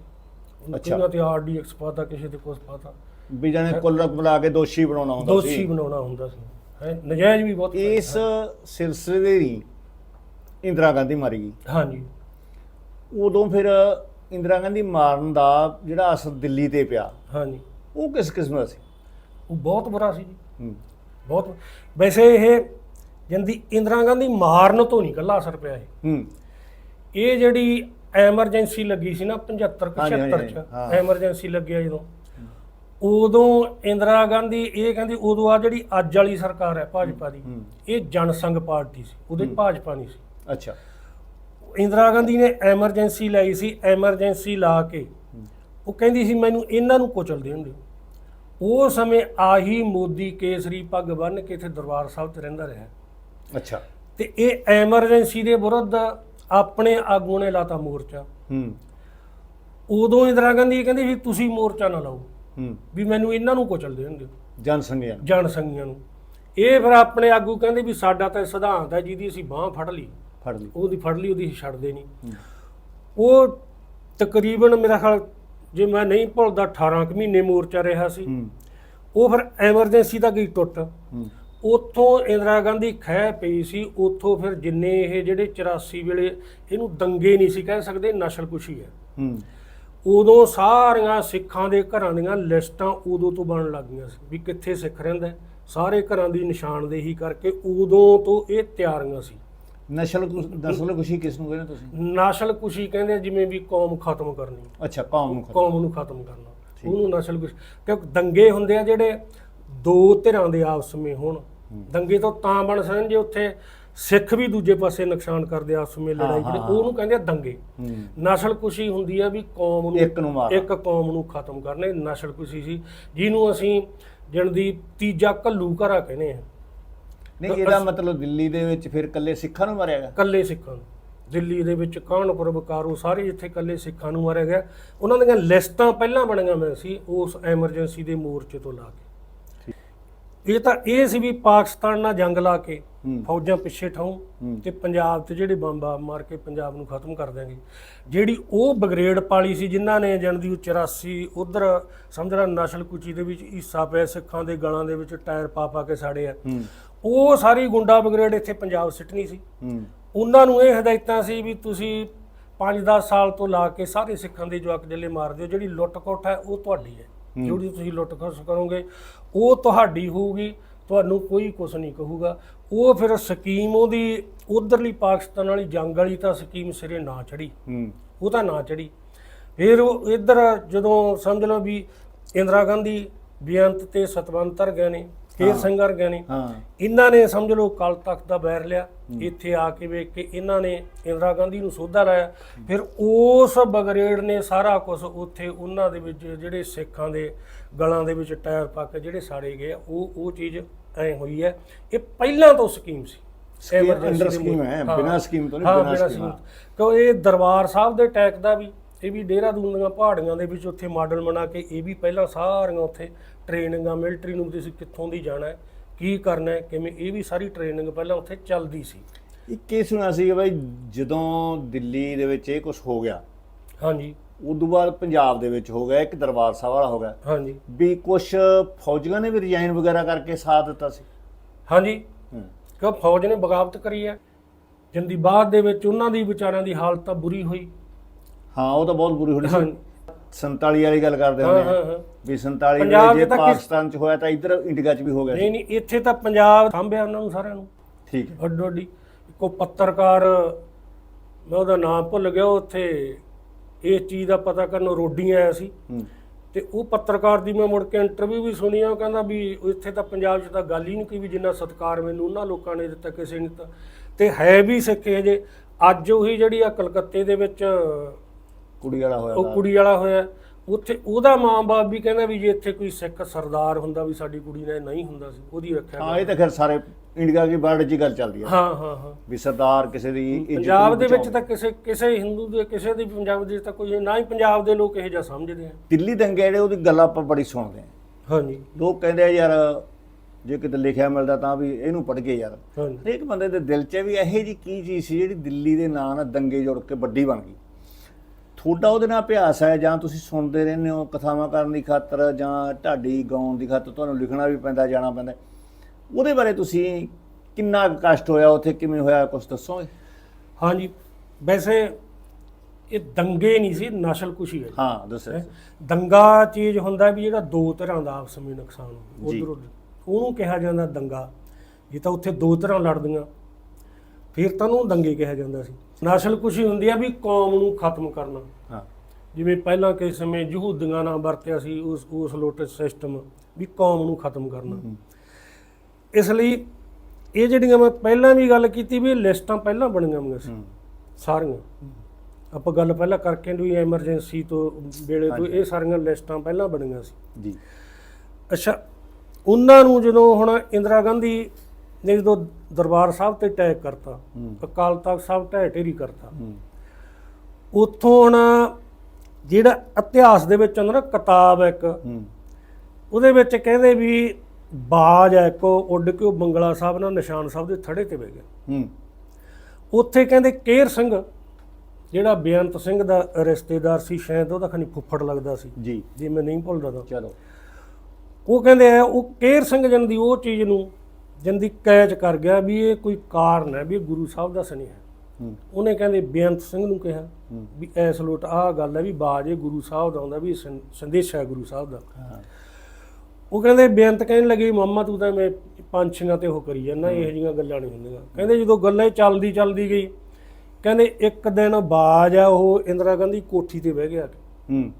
ਅੱਛਾ। ਉਹਨਾਂ ਤੇ ਆਰਡੀਐਕਸ ਪਾਤਾ ਕਿਸੇ ਤੇ ਕੁਛ ਪਾਤਾ। ਵੀ ਜਾਨੇ ਕੁੱਲ ਬੁਲਾ ਕੇ ਦੋਸ਼ੀ ਬਣਾਉਣਾ ਹੁੰਦਾ ਦੋਸ਼ੀ ਸੀ ਬਣਾਉਣਾ ਹੁੰਦਾ ਸੀ। ਹੈ ਨਜਾਇਜ਼ ਵੀ ਬਹੁਤ ਇਸ ਸਿਲਸਿਲੇ ਦੀ ਇੰਦਰਾ ਗਾਂਧੀ ਮਾਰੀ ਗਈ। ਹਾਂਜੀ। ਉਦੋਂ ਫਿਰ ਇੰਦਰਾ ਗਾਂਧੀ ਮਾਰਨ ਦਾ ਜਿਹੜਾ ਅਸਰ ਦਿੱਲੀ ਤੇ ਪਿਆ ਹਾਂਜੀ। ਉਹ ਕਿਸ ਕਿਸਮ ਦਾ ਸੀ? ਉਹ ਬਹੁਤ ਬੁਰਾ ਸੀ ਜੀ। ਹੂੰ। ਬਹੁਤ ਵੈਸੇ ਇਹ ਜੰਦੀ ਇੰਦਰਾ ਗਾਂਧੀ ਮਾਰਨ ਤੋਂ ਨਹੀਂ ਕੱਲਾ ਅਸਰ ਪਿਆ ਇਹ। ਹੂੰ। ਇਹ ਜਿਹੜੀ ਐਮਰਜੈਂਸੀ ਲੱਗੀ ਸੀ ਨਾ 75 ਹਾਂਜੀ, ਹਾਂਜੀ, 76 ਚ। ਐਮਰਜੈਂਸੀ ਲੱਗਿਆ ਜਦੋਂ। ਉਦੋਂ ਇੰਦਰਾ ਗਾਂਧੀ ਇਹ ਕਹਿੰਦੀ ਉਦੋਂ ਆ ਜਿਹੜੀ ਅੱਜ ਵਾਲੀ ਸਰਕਾਰ ਹੈ ਭਾਜਪਾ ਦੀ ਹੂੰ। ਇਹ ਜਨਸੰਘ ਪਾਰਟੀ ਸੀ ਉਹਦੇ ਭਾਜਪਾ ਨਹੀਂ ਸੀ। ਅੱਛਾ। ਇੰਦਰਾ ਗਾਂਧੀ ਨੇ ਐਮਰਜੈਂਸੀ ਲਾਈ ਸੀ ਐਮਰਜੈਂਸੀ ਲਾ ਕੇ ਉਹ ਕਹਿੰਦੀ ਸੀ ਮੈਨੂੰ ਇਹਨਾਂ ਨੂੰ ਕੁਚਲ ਦੇਣ ਦਿਓ ਉਹ ਸਮੇਂ ਆਹੀ ਮੋਦੀ ਕੇਸਰੀ ਪੱਗ ਬੰਨ੍ਹ ਕੇ ਇੱਥੇ ਦਰਬਾਰ ਸਾਹਿਬ ਤੇ ਰਹਿੰਦਾ ਰਿਹਾ। ਅੱਛਾ। ਤੇ ਇਹ ਐਮਰਜੈਂਸੀ ਦੇ ਵਿਰੁੱਧ ਆਪਣੇ ਆਗੂ ਨੇ ਲਾਤਾ ਮੋਰਚਾ। ਹੂੰ। ਉਦੋਂ ਇੰਦਰਾ ਗਾਂਧੀ ਕਹਿੰਦੀ ਵੀ ਤੁਸੀਂ ਮੋਰਚਾ ਨਾ ਲਾਓ। ਹੂੰ। ਵੀ ਮੈਨੂੰ ਇਹਨਾਂ ਨੂੰ ਕੁਚਲ ਦੇਣ ਦਿਓ ਜਨ ਸੰਗਿਆਨ ਜਨ ਸੰਗੀਆਂ ਨੂੰ। ਇਹ ਫਿਰ ਆਪਣੇ ਆਗੂ ਕਹਿੰਦੇ ਵੀ ਸਾਡਾ ਤਾਂ ਇਹ ਸਿਧਾਂਤ ਹੈ ਜਿਹਦੀ ਅਸੀਂ ਬਾਹ ਫੜ ਲਈ। ਫੜ ਲਈ। ਉਹਦੀ ਫੜ ਲਈ ਉਹਦੀ ਛੱਡਦੇ ਨਹੀਂ। ਉਹ ਤਕਰੀਬਨ ਮੇਰਾ ਖਿਆਲ ਜੇ ਮੈਂ ਨਹੀਂ ਭੁੱਲਦਾ 18 ਕੁ ਮਹੀਨੇ ਮੋਰਚਾ ਰਿਹਾ ਸੀ। ਉਹ ਫਿਰ ਐਮਰਜੈਂਸੀ ਦਾ ਗਈ ਟੁੱਟ। ਉੱਥੋਂ ਇੰਦਰਾ ਗਾਂਧੀ ਖਹਿ ਪਈ ਸੀ ਉੱਥੋਂ ਫਿਰ ਜਿੰਨੇ ਇਹ ਜਿਹੜੇ 84 ਵੇਲੇ ਇਹਨੂੰ ਦੰਗੇ ਨਹੀਂ ਸੀ ਕਹਿ ਸਕਦੇ ਨਸਲਕੁਸ਼ੀ ਹੈ। ਹੂੰ। ਉਦੋਂ ਸਾਰੀਆਂ ਸਿੱਖਾਂ ਦੇ ਘਰਾਂ ਦੀਆਂ ਲਿਸਟਾਂ ਉਦੋਂ ਤੋਂ ਬਣਨ ਲੱਗ ਗਈਆਂ ਸੀ ਵੀ ਕਿੱਥੇ ਸਿੱਖ ਰਹਿੰਦਾ। ਸਾਰੇ ਘਰਾਂ ਦੀ ਨਿਸ਼ਾਨਦੇਹੀ ਕਰਕੇ ਉਦੋਂ ਤੋਂ ਇਹ ਤਿਆਰੀਆਂ ਸੀ। ਨਸਲ ਨਸਲ ਖੁਸ਼ੀ ਕਿਸ ਨੂੰ ਕਹਿੰਦੇ ਤੁਸੀਂ? ਨਸਲਕੁਸ਼ੀ ਕਹਿੰਦੇ ਆ ਜਿਵੇਂ ਵੀ ਕੌਮ ਖਤਮ ਕਰਨੀ। ਅੱਛਾ ਕੌਮ ਨੂੰ ਖਤਮ। ਕੌਮ ਨੂੰ ਖਤਮ ਕਰਨਾ। ਉਹਨੂੰ ਨਸਲ ਕੁਸ਼ ਕਿਉਂਕਿ ਦੰਗੇ ਹੁੰਦੇ ਆ ਜਿਹੜੇ ਦੋ ਧਿਰਾਂ ਦੇ ਆਪਸ ਵਿੱਚ ਹੋਣ। ਦੰਗੇ ਤਾਂ ਤਾਂ ਬਣ ਸਕਣ ਜੇ ਉੱਥੇ ਸਿੱਖ ਵੀ ਦੂਜੇ ਪਾਸੇ ਨੁਕਸਾਨ ਕਰਦੇ ਆ, ਆਪਸ ਵਿੱਚ ਲੜਾਈ ਜਿਹੜੇ। ਉਹਨੂੰ ਕਹਿੰਦੇ ਆ ਦੰਗੇ। ਨਸਲ ਕੁਸ਼ੀ ਹੁੰਦੀ ਆ ਵੀ ਕੌਮ ਨੂੰ ਇੱਕ ਨੂੰ ਮਾਰਨਾ। ਇੱਕ ਕੌਮ ਨੂੰ ਖਤਮ ਕਰਨਾ ਨਸਲ ਕੁਸ਼ੀ ਸੀ ਜਿਹਨੂੰ ਅਸੀਂ ਜਣ ਦੀ ਤੀਜਾ ਕੱਲੂ ਘਰਾ ਕਹਿੰਦੇ ਆ। ਨਹੀਂ ਇਹਦਾ ਮਤਲਬ ਦਿੱਲੀ ਦੇ ਵਿੱਚ ਫਿਰ ਕੱਲੇ ਸਿੱਖਾਂ ਨੂੰ ਮਾਰਿਆ ਗਿਆ? ਕੱਲੇ ਸਿੱਖਾਂ ਨੂੰ। ਦਿੱਲੀ ਦੇ ਵਿੱਚ ਕਾਨਪੁਰ ਬਕਾਰੂ ਸਾਰੇ ਜਿੱਥੇ ਕੱਲੇ ਸਿੱਖਾਂ ਨੂੰ ਮਾਰਿਆ ਗਿਆ। ਉਹਨਾਂ ਦੀਆਂ ਲਿਸਟਾਂ ਪਹਿਲਾਂ ਬਣੀਆਂ ਮੈਂ ਸੀ ਉਸ ਐਮਰਜੈਂਸੀ ਦੇ ਮੋਰਚੇ ਤੋਂ ਲਾ ਕੇ। ਇਹ ਤਾਂ ਇਹ ਸੀ ਵੀ ਪਾਕਿਸਤਾਨ ਨਾਲ ਜੰਗ ਲਾ ਕੇ। ਫੌਜਾਂ ਪਿੱਛੇ ਠਾਉ। ਤੇ ਪੰਜਾਬ ਤੇ ਜਿਹੜੇ ਬੰਬਾ ਮਾਰ ਕੇ ਪੰਜਾਬ ਨੂੰ ਖਤਮ ਕਰ ਦਿਆਂਗੇ। ਜਿਹੜੀ ਉਹ ਬਗਰੇਡ ਪਾਲੀ ਸੀ ਜਿਨ੍ਹਾਂ ਨੇ ਜਨ ਦੀ 84 ਉਧਰ ਸਮਝਣਾ ਨਸਲ ਕੁਚੀ ਦੇ ਵਿੱਚ ਹਿੱਸਾ ਪਿਆ ਸਿੱਖਾਂ ਦੇ ਗਲਾਂ ਦੇ ਵਿੱਚ ਟਾਇਰ ਪਾ ਪਾ ਕੇ ਸਾੜੇ ਆ। ਉਹ ਸਾਰੀ ਗੁੰਡਾ ਬਗਰੇਡ ਇੱਥੇ ਪੰਜਾਬ ਸਿੱਟਣੀ ਸੀ। ਉਹਨਾਂ ਨੂੰ ਇਹ ਹਦਾਇਤਾਂ ਸੀ ਵੀ ਤੁਸੀਂ 5-10 ਸਾਲ ਤੋਂ ਲਾ ਕੇ ਸਾਰੇ ਸਿੱਖਾਂ ਦੇ ਜਵਾਕ ਜੱਲੇ ਮਾਰ ਦਿਓ ਜਿਹੜੀ ਲੁੱਟ-ਖੋਟ ਹੈ ਉਹ ਤੁਹਾਡੀ ਹੈ। ਜਿਹੜੀ ਤੁਸੀਂ ਲੁੱਟ-ਖੋਟ ਕਰੋਗੇ ਉਹ ਤੁਹਾਡੀ ਹੋਊਗੀ ਤੁਹਾਨੂੰ ਕੋਈ ਕੁਝ ਨਹੀਂ ਕਹੂਗਾ। ਉਹ ਫਿਰ ਸਕੀਮ ਉਹਦੀ ਉਧਰਲੀ ਪਾਕਿਸਤਾਨ ਵਾਲੀ ਜੰਗ ਵਾਲੀ ਤਾਂ ਸਕੀਮ ਸਿਰੇ ਨਾ ਚੜੀ ਉਹ ਤਾਂ ਨਾ ਚੜੀ ਫਿਰ ਉਹ ਇੱਧਰ ਜਦੋਂ ਸਮਝ ਲਓ ਵੀ ਇੰਦਰਾ ਗਾਂਧੀ ਬੇਅੰਤ ਤੇ ਸਤਵੰਤ ਧਰ ਗਏ ਨੇ ਕੇਰ ਸਿੰਘ ਵਰ ਗਏ ਨੇ ਹਾਂ। ਇਹਨਾਂ ਨੇ ਸਮਝ ਲਓ ਕੱਲ ਤੱਕ ਦਾ ਬੈਰ ਲਿਆ। ਇੱਥੇ ਆ ਕੇ ਵੇਖ ਕੇ ਇਹਨਾਂ ਨੇ ਇੰਦਰਾ ਗਾਂਧੀ ਨੂੰ ਸੋਧਾ ਲਾਇਆ। ਫਿਰ ਉਸ ਬਗਰੇਡ ਨੇ ਸਾਰਾ ਕੁਝ ਉੱਥੇ ਉਹਨਾਂ ਦੇ ਵਿੱਚ ਜਿਹੜੇ ਸਿੱਖਾਂ ਦੇ ਗਲਾਂ ਦੇ ਵਿੱਚ ਟਾਇਰ ਪਾ ਕੇ ਜਿਹੜੇ ਸਾੜੇ ਗਏ ਉਹ ਉਹ ਚੀਜ਼ ਐ ਹੋਈ ਹੈ। ਇਹ ਪਹਿਲਾਂ ਤੋਂ ਸਕੀਮ ਸੀ। ਮੁੱਢ- ਹੈ। ਬਿਨਾਂ scheme ਤੋਂ ਨਹੀਂ, ਬਿਨਾਂ scheme। ਕਿਉਂ ਇਹ ਦਰਬਾਰ ਸਾਹਿਬ ਦੇ ਟੈਕ ਦਾ ਵੀ ਇਹ ਵੀ ਦੇਹਰਾਦੂਨ ਦੀਆਂ ਪਹਾੜੀਆਂ ਦੇ ਵਿੱਚ ਉੱਥੇ ਮਾਡਲ ਬਣਾ ਕੇ ਇਹ ਵੀ ਪਹਿਲਾਂ ਸਾਰੀਆਂ ਉੱਥੇ ਟ੍ਰੇਨਿੰਗਾਂ ਮਿਲਟਰੀ ਨੂੰ ਤੁਸੀਂ ਕਿੱਥੋਂ ਦੀ ਜਾਣਾ ਹੈ ਕੀ ਕਰਨਾ ਹੈ ਕਿਵੇਂ ਇਹ ਵੀ ਸਾਰੀ ਟ੍ਰੇਨਿੰਗ ਪਹਿਲਾਂ ਉੱਥੇ ਚੱਲਦੀ ਸੀ। ਇੱਕ ਇਹ ਸੁਣਿਆ ਸੀ ਕਿ ਭਾਈ ਜਦੋਂ ਦਿੱਲੀ ਦੇ ਵਿੱਚ ਇਹ ਕੁਝ ਹੋ ਗਿਆ ਹਾਂਜੀ। ਉਦੋਂ ਬਾਅਦ ਪੰਜਾਬ ਦੇ ਵਿੱਚ ਹੋ ਗਿਆ ਇੱਕ ਦਰਬਾਰ ਸਾਹਿਬ ਵਾਲਾ ਹੋ ਗਿਆ। ਹਾਂਜੀ। ਵੀ ਕੁਝ ਫੌਜੀਆਂ ਨੇ ਵੀ ਰਿਜ਼ਾਈਨ ਵਗੈਰਾ ਕਰਕੇ ਸਾਥ ਦਿੱਤਾ ਸੀ? ਹਾਂਜੀ। ਕਿਉਂ ਫੌਜ ਨੇ ਬਗਾਵਤ ਕਰੀ ਹੈ? ਜਿੰਦੀ ਬਾਅਦ ਦੇ ਵਿੱਚ ਉਹਨਾਂ ਦੀ ਵਿਚਾਰਿਆਂ ਦੀ ਹਾਲਤ ਤਾਂ ਬੁਰੀ ਹੋਈ। ਹਾਂ ਉਹ ਤਾਂ ਬਹੁਤ ਬੁਰੀ ਹੋਣੀ ਸੀ। 47 ਵਾਲੀ ਗੱਲ ਕਰਦੇ ਹੁੰਦੇ ਆ। ਵੀ 47 ਪੰਜਾਬ ਵਿੱਚ ਜੇ ਤਾਂ ਪਾਕਿਸਤਾਨ ਚ ਹੋਇਆ ਤਾਂ ਇੱਧਰ ਇੰਡੀਆ ਚ ਵੀ ਹੋ ਗਿਆ ਨਹੀਂ ਨਹੀਂ ਇੱਥੇ ਤਾਂ ਪੰਜਾਬ ਸਾਂਭਿਆ ਉਹਨਾਂ ਨੂੰ ਸਾਰਿਆਂ ਨੂੰ। ਠੀਕ ਹੈ। ਅੱਡੋ ਅੱਡੀ। ਇੱਕੋ ਪੱਤਰਕਾਰ ਮੈਂ ਉਹਦਾ ਨਾਮ ਭੁੱਲ ਗਿਆ ਉੱਥੇ ਇਸ ਚੀਜ਼ ਦਾ ਪਤਾ ਕਰਨ ਰੋਡੀ ਆਇਆ ਸੀ। ਤੇ ਉਹ ਪੱਤਰਕਾਰ ਦੀ ਮੈਂ ਮੁੜ ਕੇ ਇੰਟਰਵਿਊ ਵੀ ਸੁਣੀ ਆ ਉਹ ਕਹਿੰਦਾ ਵੀ ਇੱਥੇ ਤਾਂ ਪੰਜਾਬ 'ਚ ਤਾਂ ਗੱਲ ਹੀ ਨਹੀਂ ਕੋਈ ਵੀ ਜਿੰਨਾ ਸਤਿਕਾਰ ਮੈਨੂੰ ਉਹਨਾਂ ਲੋਕਾਂ ਨੇ ਦਿੱਤਾ ਕਿਸੇ ਨੇ ਦਿੱਤਾ। ਤੇ ਹੈ ਵੀ ਸਿੱਖੇ ਜੇ। ਅੱਜ ਉਹੀ ਜਿਹੜੀ ਆ ਕਲਕੱਤੇ ਦੇ ਵਿੱਚ ਕੁੜੀ ਵਾਲਾ ਹੋਇਆ ਉਹ। ਕੁੜੀ ਵਾਲਾ ਹੋਇਆ। ਉੱਥੇ ਉਹਦਾ ਮਾਂ-ਬਾਪ ਵੀ ਕਹਿੰਦਾ ਵੀ ਜੇ ਇੱਥੇ ਕੋਈ ਸਿੱਖ ਸਰਦਾਰ ਹੁੰਦਾ ਵੀ ਸਾਡੀ ਕੁੜੀ ਨੇ ਨਹੀਂ ਹੁੰਦਾ ਸੀ ਉਹਦੀ ਰੱਖਿਆ ਹਾਂ ਇਹ ਤਾਂ ਖੈਰ ਸਾਰੇ ਇੰਡੀਆ ਦੀ ਵਰਲਡ 'ਚ ਹੀ ਗੱਲ ਚੱਲਦੀ ਹੈ ਹਾਂ ਹਾਂ ਹਾਂ। ਵੀ ਸਰਦਾਰ ਕਿਸੇ ਦੀ ਇੱਜ਼ਤ ਪੰਜਾਬ ਦੇ ਵਿੱਚ ਬਚਾਉਣ। ਤਾਂ ਕਿਸੇ ਕਿਸੇ ਹਿੰਦੂ ਦੇ ਕਿਸੇ ਦੀ ਪੰਜਾਬ ਦੇ ਤਾਂ ਕੋਈ ਨਾ ਹੀ ਪੰਜਾਬ ਦੇ ਲੋਕ ਇਹ ਜਿਹਾ ਸਮਝਦੇ ਆ। ਦਿੱਲੀ ਦੰਗੇ ਜਿਹੜੇ ਉਹਦੀ ਗੱਲ ਆਪਾਂ ਬੜੀ ਸੁਣਦੇ ਹਾਂ ਹਾਂਜੀ। ਲੋਕ ਕਹਿੰਦੇ ਆ ਯਾਰ ਜੇ ਕਿਤੇ ਲਿਖਿਆ ਮਿਲਦਾ ਤਾਂ ਵੀ ਇਹਨੂੰ ਪੜ੍ਹ ਕੇ ਯਾਰ। ਹਾਂਜੀ। ਹਰੇਕ ਬੰਦੇ ਦੇ ਦਿਲ 'ਚ ਵੀ ਇਹੋ ਜੀ ਕੀ ਚੀਜ਼ ਸੀ ਜਿਹੜੀ ਦਿੱਲੀ ਦੇ ਨਾਂ ਨਾਲ ਦੰਗੇ ਜੁੜ ਕੇ ਵੱਡੀ ਬਣ ਗਈ। ਤੁਹਾਡਾ ਉਹਦੇ ਨਾਲ ਅਭਿਆਸ ਹੈ ਜਾਂ ਤੁਸੀਂ ਸੁਣਦੇ ਰਹਿੰਦੇ ਹੋ ਕਥਾਵਾਂ ਕਰਨ ਦੀ ਖਾਤਰ ਜਾਂ ਢਾਡੀ ਗਾਉਣ ਦੀ ਖਾਤਰ ਤੁਹਾਨੂੰ ਲਿਖਣਾ ਵੀ ਪੈਂਦਾ ਜਾਣਾ ਪੈਂਦਾ ਉਹਦੇ ਬਾਰੇ ਤੁਸੀਂ ਕਿੰਨਾ ਕਸ਼ਟ ਹੋਇਆ ਉੱਥੇ ਕਿਵੇਂ ਹੋਇਆ ਕੁਝ ਦੱਸੋਗੇ? ਹਾਂਜੀ ਵੈਸੇ ਇਹ ਦੰਗੇ ਨਹੀਂ ਸੀ ਨਸਲ ਕੁਸ਼ੀ ਹੈ। ਹਾਂ ਦੱਸੋ। ਦੰਗਾ ਚੀਜ਼ ਹੁੰਦਾ ਵੀ ਜਿਹੜਾ ਦੋ ਤਰ੍ਹਾਂ ਦਾ ਆਪਸ ਵਿੱਚ ਨੁਕਸਾਨ ਜੀ। ਉਧਰ ਉਹਨੂੰ ਕਿਹਾ ਜਾਂਦਾ ਦੰਗਾ ਇਹ ਤਾਂ ਉੱਥੇ ਦੋ ਤਰ੍ਹਾਂ ਲੜਦੀਆਂ ਫਿਰ ਤਾਂ ਉਹਨੂੰ ਦੰਗੇ ਕਿਹਾ ਜਾਂਦਾ ਸੀ। ਨਸਲ ਕੁਸ਼ੀ ਹੁੰਦੀ ਆ ਵੀ ਕੌਮ ਨੂੰ ਖਤਮ ਕਰਨਾ। ਜਿਵੇਂ ਪਹਿਲਾਂ ਕਿਸੇ ਸਮੇਂ ਯਹੂਦੀਆਂ ਨਾਲ ਵਰਤਿਆ ਸੀ ਉਸ ਉਸ ਲੋਟਸ ਸਿਸਟਮ ਵੀ ਕੌਮ ਨੂੰ ਖਤਮ ਕਰਨਾ। ਇਸ ਲਈ ਇਹ ਜਿਹੜੀਆਂ ਮੈਂ ਪਹਿਲਾਂ ਵੀ ਗੱਲ ਕੀਤੀ ਵੀ ਲਿਸਟਾਂ ਪਹਿਲਾਂ ਬਣੀਆਂ ਹੋਈਆਂ ਸੀ ਸਾਰੀਆਂ। ਆਪਾਂ ਗੱਲ ਪਹਿਲਾਂ ਕਰਕੇ ਵੀ ਐਮਰਜੈਂਸੀ ਤੋਂ ਵੇਲੇ ਤੋਂ ਇਹ ਸਾਰੀਆਂ ਲਿਸਟਾਂ ਪਹਿਲਾਂ ਬਣੀਆਂ ਸੀ। ਜੀ। ਅੱਛਾ ਉਹਨਾਂ ਨੂੰ ਜਦੋਂ ਹੁਣ ਇੰਦਰਾ ਗਾਂਧੀ ਨੇ ਜਦੋਂ ਦਰਬਾਰ ਸਾਹਿਬ ਤੇ ਅਟੈਕ ਕਰਤਾ ਅਕਾਲ ਤਖਤ ਸਾਹਿਬ ਢਹਿ ਢੇਰੀ ਕਰਤਾ ਉੱਥੋਂ ਹੁਣ ਜਿਹੜਾ ਇਤਿਹਾਸ ਦੇ ਵਿੱਚ ਆਉਂਦਾ ਨਾ ਕਿਤਾਬ ਇੱਕ ਹੂੰ। ਉਹਦੇ ਵਿੱਚ ਕਹਿੰਦੇ ਵੀ ਬਾਜ ਹੈ ਇੱਕ ਉਹ ਉੱਡ ਕੇ ਉਹ ਬੰਗਲਾ ਸਾਹਿਬ ਨਾਲ ਨਿਸ਼ਾਨ ਸਾਹਿਬ ਦੇ ਥੜੇ ਤੇ ਬਹਿ ਗਿਆ। ਹੂੰ। ਉੱਥੇ ਕਹਿੰਦੇ ਕੇਰ ਸਿੰਘ ਜਿਹੜਾ ਬੇਅੰਤ ਸਿੰਘ ਦਾ ਰਿਸ਼ਤੇਦਾਰ ਸੀ ਸ਼ਾਇਦ ਉਹਦਾ ਖਣੀ ਫੁੱਫੜ ਲੱਗਦਾ ਸੀ। ਜੀ। ਜੇ ਮੈਂ ਨਹੀਂ ਭੁੱਲਦਾ ਤਾਂ। ਚਲੋ। ਉਹ ਕਹਿੰਦੇ ਆ ਉਹ ਕੇਰ ਸਿੰਘ ਜਨ ਦੀ ਉਹ ਚੀਜ਼ ਨੂੰ ਜਨ ਦੀ ਕੈਚ ਕਰ ਗਿਆ ਵੀ ਇਹ ਕੋਈ ਕਾਰਨ ਹੈ ਵੀ ਗੁਰੂ ਸਾਹਿਬ ਦਾ ਸੁਨੇਹਾ ਹੈ ਹੂੰ। ਉਹਨੇ ਕਹਿੰਦੇ ਬੇਅੰਤ ਸਿੰਘ ਨੂੰ ਕਿਹਾ ਵੀ ਐਸ ਲੋਟ ਆਹ ਗੱਲ ਹੈ ਵੀ ਬਾਜ ਗੁਰੂ ਸਾਹਿਬ ਦਾ ਆਉਂਦਾ ਵੀ ਸੰਦੇਸ਼ਾ ਹੈ ਗੁਰੂ ਸਾਹਿਬ ਦਾ। ਉਹ ਕਹਿੰਦੇ ਬੇਅੰਤ ਕਹਿਣ ਲੱਗੇ ਮਾਮਾ ਤੂੰ ਤਾਂ ਮੈਂ ਪੰਛੀਆਂ ਤੇ ਉਹ ਕਰੀ ਜਾਂਦਾ ਇਹੋ ਜਿਹੀਆਂ ਗੱਲਾਂ ਨਹੀਂ ਹੁੰਦੀਆਂ। ਕਹਿੰਦੇ ਜਦੋਂ ਗੱਲਾਂ ਚੱਲਦੀ ਚੱਲਦੀ ਗਈ ਕਹਿੰਦੇ ਇੱਕ ਦਿਨ ਬਾਜ ਆ ਉਹ ਇੰਦਰਾ ਗਾਂਧੀ ਕੋਠੀ ਤੇ ਬਹਿ ਗਿਆ। ਹੂੰ।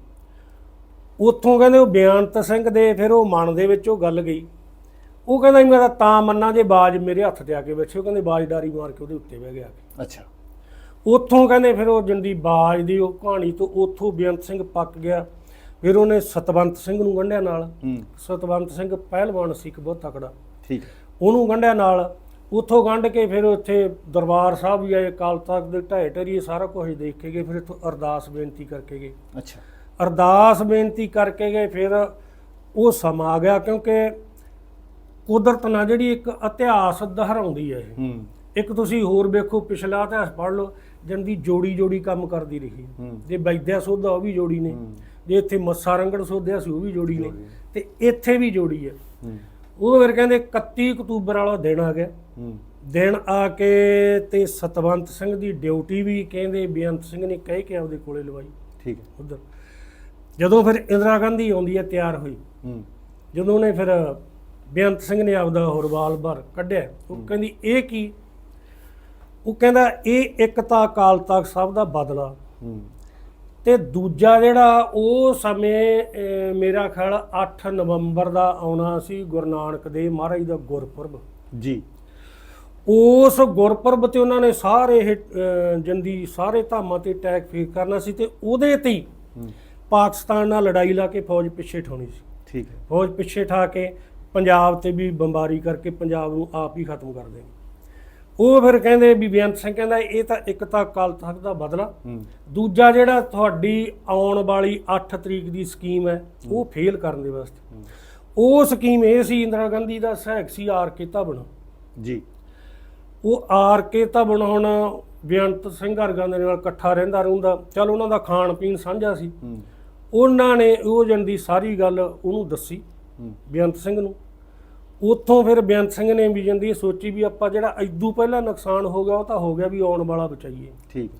ਉੱਥੋਂ ਕਹਿੰਦੇ ਉਹ ਬੇਅੰਤ ਸਿੰਘ ਦੇ ਫਿਰ ਉਹ ਮਨ ਦੇ ਵਿੱਚ ਉਹ ਗੱਲ ਗਈ। ਉਹ ਕਹਿੰਦਾ ਮੈਂ ਤਾਂ ਤਾਂ ਮੰਨਾਂ ਜੇ ਬਾਜ ਮੇਰੇ ਹੱਥ ਤੇ ਆ ਕੇ ਬੈਠੇ ਉਹ ਕਹਿੰਦੇ ਬਾਜਦਾਰੀ ਮਾਰ ਕੇ ਉਹਦੇ ਉੱਤੇ ਬਹਿ ਗਿਆ। ਅੱਛਾ। ਉੱਥੋਂ ਕਹਿੰਦੇ ਫਿਰ ਉਹ ਜੰਦੀ ਬਾਜ ਦੀ ਉਹ ਕਹਾਣੀ ਤੋਂ ਉੱਥੋਂ ਬੇਅੰਤ ਸਿੰਘ ਪੱਕ ਗਿਆ। ਫਿਰ ਉਹਨੇ ਸਤਵੰਤ ਸਿੰਘ ਨੂੰ ਗੰਢਿਆ ਨਾਲ। ਸਤਵੰਤ ਸਿੰਘ ਪਹਿਲਵਾਨ ਸੀ ਇੱਕ ਬਹੁਤ ਤਕੜਾ। ਠੀਕ। ਉਹਨੂੰ ਗੰਢਿਆ ਨਾਲ। ਉੱਥੋਂ ਗੰਢ ਕੇ ਫਿਰ ਉੱਥੇ ਦਰਬਾਰ ਸਾਹਿਬ ਵੀ ਆਏ ਅਕਾਲ ਤਖਤ ਦੇ ਢਾਈ ਢੇਰੀ ਸਾਰਾ ਕੁਝ ਦੇਖ ਕੇ ਗਏ ਫਿਰ ਇੱਥੋਂ ਅਰਦਾਸ ਬੇਨਤੀ ਕਰਕੇ ਗਏ। ਅੱਛਾ। ਅਰਦਾਸ ਬੇਨਤੀ ਕਰਕੇ ਗਏ ਫਿਰ ਉਹ ਸਮਾਂ ਆ ਗਿਆ ਕਿਉਂਕਿ ਕੁਦਰਤ ਨਾਲ ਜਿਹੜੀ ਇੱਕ ਇਤਿਹਾਸ ਦੁਹਰਾਉਂਦੀ ਹੈ ਇਹ। ਹੂੰ। ਇੱਕ ਤੁਸੀਂ ਹੋਰ ਵੇਖੋ ਪਿਛਲਾ ਇਤਿਹਾਸ ਪੜ੍ਹ ਲਓ ਜੰਦੀ ਜੋੜੀ ਜੋੜੀ ਕੰਮ ਕਰਦੀ ਰਹੀ ਹੂੰ। ਜੇ ਵੈਦਿਆ ਸੋਧਾ ਉਹ ਵੀ ਜੋੜੀ ਨੇ ਹੂੰ। ਜੇ ਇੱਥੇ ਮੱਸਾ ਰੰਗੜ ਸੋਧਿਆ ਸੀ ਉਹ ਵੀ ਜੋੜੀ ਨੇ। ਤੇ ਇੱਥੇ ਵੀ ਜੋੜੀ ਹੈ। ਹੂੰ। ਉਹ ਫਿਰ ਕਹਿੰਦੇ 31 ਅਕਤੂਬਰ ਵਾਲਾ ਦਿਨ ਆ ਗਿਆ। ਹੂੰ। ਦਿਨ ਆ ਕੇ ਤੇ ਸਤਵੰਤ ਸਿੰਘ ਦੀ ਡਿਊਟੀ ਵੀ ਕਹਿੰਦੇ ਬੇਅੰਤ ਸਿੰਘ ਨੇ ਕਹਿ ਕੇ ਆਪਦੇ ਕੋਲੇ ਲਵਾਈ। ਠੀਕ ਹੈ। ਉਧਰ। ਜਦੋਂ ਫਿਰ ਇੰਦਰਾ ਗਾਂਧੀ ਆਉਂਦੀ ਹੈ ਤਿਆਰ ਹੋਈ। ਹੂੰ। ਜਦੋਂ ਉਹਨੇ ਫਿਰ ਬੇਅੰਤ ਸਿੰਘ ਨੇ ਆਪਦਾ ਹੋਰ ਭਰ ਕੱਢਿਆ ਉਹ ਕਹਿੰਦੀ ਇਹ ਕੀ ਉਹ ਕਹਿੰਦਾ ਇਹ ਇੱਕ ਤਾਂ ਅਕਾਲ ਤਖਤ ਸਾਹਿਬ ਦਾ ਬਦਲਾ। ਤੇ ਦੂਜਾ ਜਿਹੜਾ ਉਹ ਸਮੇਂ ਮੇਰਾ ਖਿਆਲ 8 ਨਵੰਬਰ ਦਾ ਆਉਣਾ ਸੀ ਗੁਰੂ ਨਾਨਕ ਦੇਵ ਮਹਾਰਾਜ ਦਾ ਗੁਰਪੁਰਬ। ਜੀ। ਉਸ ਗੁਰਪੁਰਬ ਤੇ ਉਹਨਾਂ ਨੇ ਸਾਰੇ ਇਹ ਜੰਦੀ ਸਾਰੇ ਧਾਮਾਂ ਤੇ ਅਟੈਕ ਫੇਰ ਕਰਨਾ ਸੀ ਤੇ ਉਹਦੇ ਤੇ ਹੂੰ ਪਾਕਿਸਤਾਨ ਨਾਲ ਲੜਾਈ ਲਾ ਕੇ ਫੌਜ ਪਿੱਛੇ ਠਾਉਣੀ ਸੀ। ਠੀਕ ਹੈ। ਫੌਜ ਪਿੱਛੇ ਠਾ ਕੇ ਪੰਜਾਬ ਤੇ ਵੀ ਬੰਬਾਰੀ ਕਰਕੇ ਪੰਜਾਬ ਨੂੰ ਆਪ ਹੀ ਖਤਮ ਕਰ ਦੇਣੀ। ਉਹ ਫਿਰ ਕਹਿੰਦੇ ਵੀ ਬੇਅੰਤ ਸਿੰਘ ਕਹਿੰਦਾ ਇਹ ਤਾਂ ਇੱਕ ਤਾਂ ਅਕਾਲ ਤਖਤ ਦਾ ਬਦਲਾ। ਦੂਜਾ ਜਿਹੜਾ ਤੁਹਾਡੀ ਆਉਣ ਵਾਲੀ 8 ਤਰੀਕ ਦੀ ਸਕੀਮ ਹੈ ਉਹ ਫੇਲ ਕਰਨ ਦੇ ਵਾਸਤੇ। ਉਹ ਸਕੀਮ ਇਹ ਸੀ ਇੰਦਰਾ ਗਾਂਧੀ ਦਾ ਸਹਾਇਕ ਸੀ ਆਰ ਕੇ ਧਬਨ ਜੀ। ਉਹ ਆਰ ਕੇ ਧਬਨ ਹੁਣ ਬੇਅੰਤ ਸਿੰਘ ਵਰਗਾਂ ਦੇ ਨਾਲ ਇਕੱਠਾ ਰਹਿੰਦਾ ਰਹਿੰਦਾ। ਚਲ ਉਹਨਾਂ ਦਾ ਖਾਣ ਪੀਣ ਸਾਂਝਾ ਸੀ। ਉਹਨਾਂ ਨੇ ਉਹ ਜੰਦੀ ਸਾਰੀ ਗੱਲ ਉਹਨੂੰ ਦੱਸੀ ਬੇਅੰਤ ਸਿੰਘ ਨੂੰ। ਉੱਥੋਂ ਫਿਰ ਬੇਅੰਤ ਸਿੰਘ ਨੇ ਵੀ ਜੰਦੀ ਸੋਚੀ ਵੀ ਆਪਾਂ ਜਿਹੜਾ ਇਦੋਂ ਪਹਿਲਾਂ ਨੁਕਸਾਨ ਹੋ ਗਿਆ ਉਹ ਤਾਂ ਹੋ ਗਿਆ ਵੀ ਆਉਣ ਵਾਲਾ ਬਚਾਈਏ। ਠੀਕ।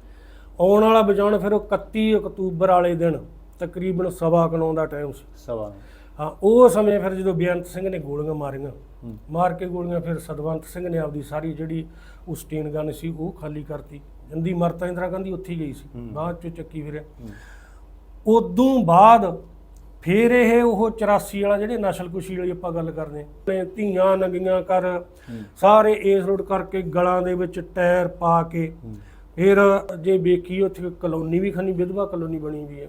ਆਉਣ ਵਾਲਾ ਬਚਾਉਣ ਫਿਰ ਉਹ 31 ਅਕਤੂਬਰ ਵਾਲੇ ਦਿਨ ਤਕਰੀਬਨ ਸਵਾ ਕੁ ਨੌ ਦਾ ਟਾਈਮ ਸੀ। ਸਵਾ ਹਾਂ ਉਹ ਸਮੇਂ ਫਿਰ ਜਦੋਂ ਬੇਅੰਤ ਸਿੰਘ ਨੇ ਗੋਲੀਆਂ ਮਾਰੀਆਂ ਮਾਰ ਕੇ ਗੋਲੀਆਂ ਫਿਰ ਸਦਵੰਤ ਸਿੰਘ ਨੇ ਆਪਦੀ ਸਾਰੀ ਜਿਹੜੀ ਉਸ ਸਟੇਨ ਗਨ ਸੀ ਉਹ ਖਾਲੀ ਕਰਤੀ। ਜੰਦੀ ਮਰਤਾ ਇੰਦਰਾ ਗਾਂਧੀ ਉੱਥੇ ਗਈ ਸੀ। ਬਾਅਦ ਚ ਚੱਕੀ ਫਿਰਿਆ। ਉਦੋਂ ਬਾਅਦ ਫਿਰ ਇਹ ਉਹ 84 ਵਾਲਾ ਜਿਹੜੇ ਨਸਲਕੁਸ਼ੀ ਵਾਲੀ ਆਪਾਂ ਗੱਲ ਕਰਦੇ ਹਾਂ ਧੀਆਂ ਨੰਗੀਆਂ ਕਰ। ਸਾਰੇ ਏਸ ਰੋਡ ਕਰਕੇ ਗਲਾਂ ਦੇ ਵਿੱਚ ਟਾਇਰ ਪਾ ਕੇ। ਫਿਰ ਜੇ ਵੇਖੀ ਉੱਥੇ ਕਲੋਨੀ ਵੀ ਖਨੀ ਵਿਧਵਾ ਕਲੋਨੀ ਬਣੀ ਵੀ ਹੈ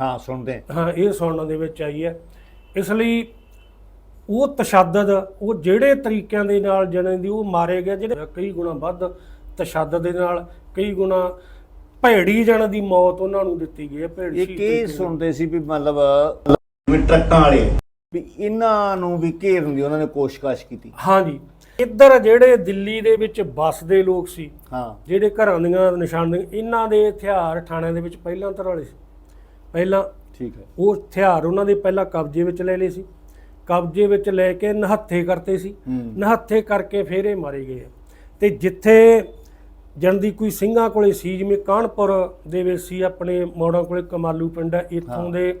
ਹਾਂ ਸੁਣਦੇ ਹਾਂ। ਇਹ ਸੁਣਨ ਦੇ ਵਿੱਚ ਆਈ ਹੈ ਇਸ ਲਈ ਉਹ ਤਸ਼ੱਦਦ ਉਹ ਜਿਹੜੇ ਤਰੀਕਿਆਂ ਦੇ ਨਾਲ ਜਣੇ ਦੀ ਉਹ ਮਾਰੇ ਗਏ ਜਿਹੜੇ ਕਈ ਗੁਣਾ ਵੱਧ ਤਸ਼ੱਦਦ ਦੇ ਨਾਲ ਕਈ ਗੁਣਾ ਭੈੜੀ ਜਣ ਦੀ ਮੌਤ ਉਹਨਾਂ ਨੂੰ ਦਿੱਤੀ ਗਈ ਹੈ ਭੈੜੀ ਇਹ ਕੀ। ਸੁਣਦੇ ਸੀ ਵੀ ਮਤਲਬ ਵੀ ਟਰੱਕਾਂ ਵਾਲੇ? ਵੀ ਇਹਨਾਂ ਨੂੰ ਵੀ ਘੇਰਨ ਦੀ ਉਹਨਾਂ ਨੇ ਕੋਸ਼ਿਸ਼ ਕੀਤੀ। ਹਾਂਜੀ। ਇੱਧਰ ਜਿਹੜੇ ਦਿੱਲੀ ਦੇ ਵਿੱਚ ਵੱਸਦੇ ਲੋਕ ਸੀ ਹਾਂ। ਜਿਹੜੇ ਘਰਾਂ ਦੀਆਂ ਨਿਸ਼ਾਨੀਆਂ ਇਹਨਾਂ ਦੇ ਹਥਿਆਰ ਥਾਣਿਆਂ ਦੇ ਵਿੱਚ ਪਹਿਲਾਂ ਧਰ ਵਾਲੇ ਸੀ। ਪਹਿਲਾਂ ਠੀਕ ਹੈ। ਉਹ ਹਥਿਆਰ ਉਹਨਾਂ ਦੇ ਪਹਿਲਾਂ ਕਬਜ਼ੇ ਵਿੱਚ ਲੈ ਲਏ ਸੀ। ਕਬਜ਼ੇ ਵਿੱਚ ਲੈ ਕੇ ਨਹੱਥੇ ਕਰਤੇ ਸੀ। ਨਹੱਥੇ ਕਰਕੇ ਫੇਰ ਮਾਰੇ ਗਏ। ਤੇ ਜਿੱਥੇ ਜਨਦੀ ਕੋਈ ਸਿੰਘਾਂ ਕੋਲੇ ਸੀ ਜਿਵੇਂ ਕਾਨਪੁਰ ਦੇ ਵਿੱਚ ਸੀ ਆਪਣੇ ਮੋੜਾਂ ਕੋਲੇ ਕਮਾਲੂ ਪਿੰਡ ਹੈ ਇੱਥੋਂ। ਦੇ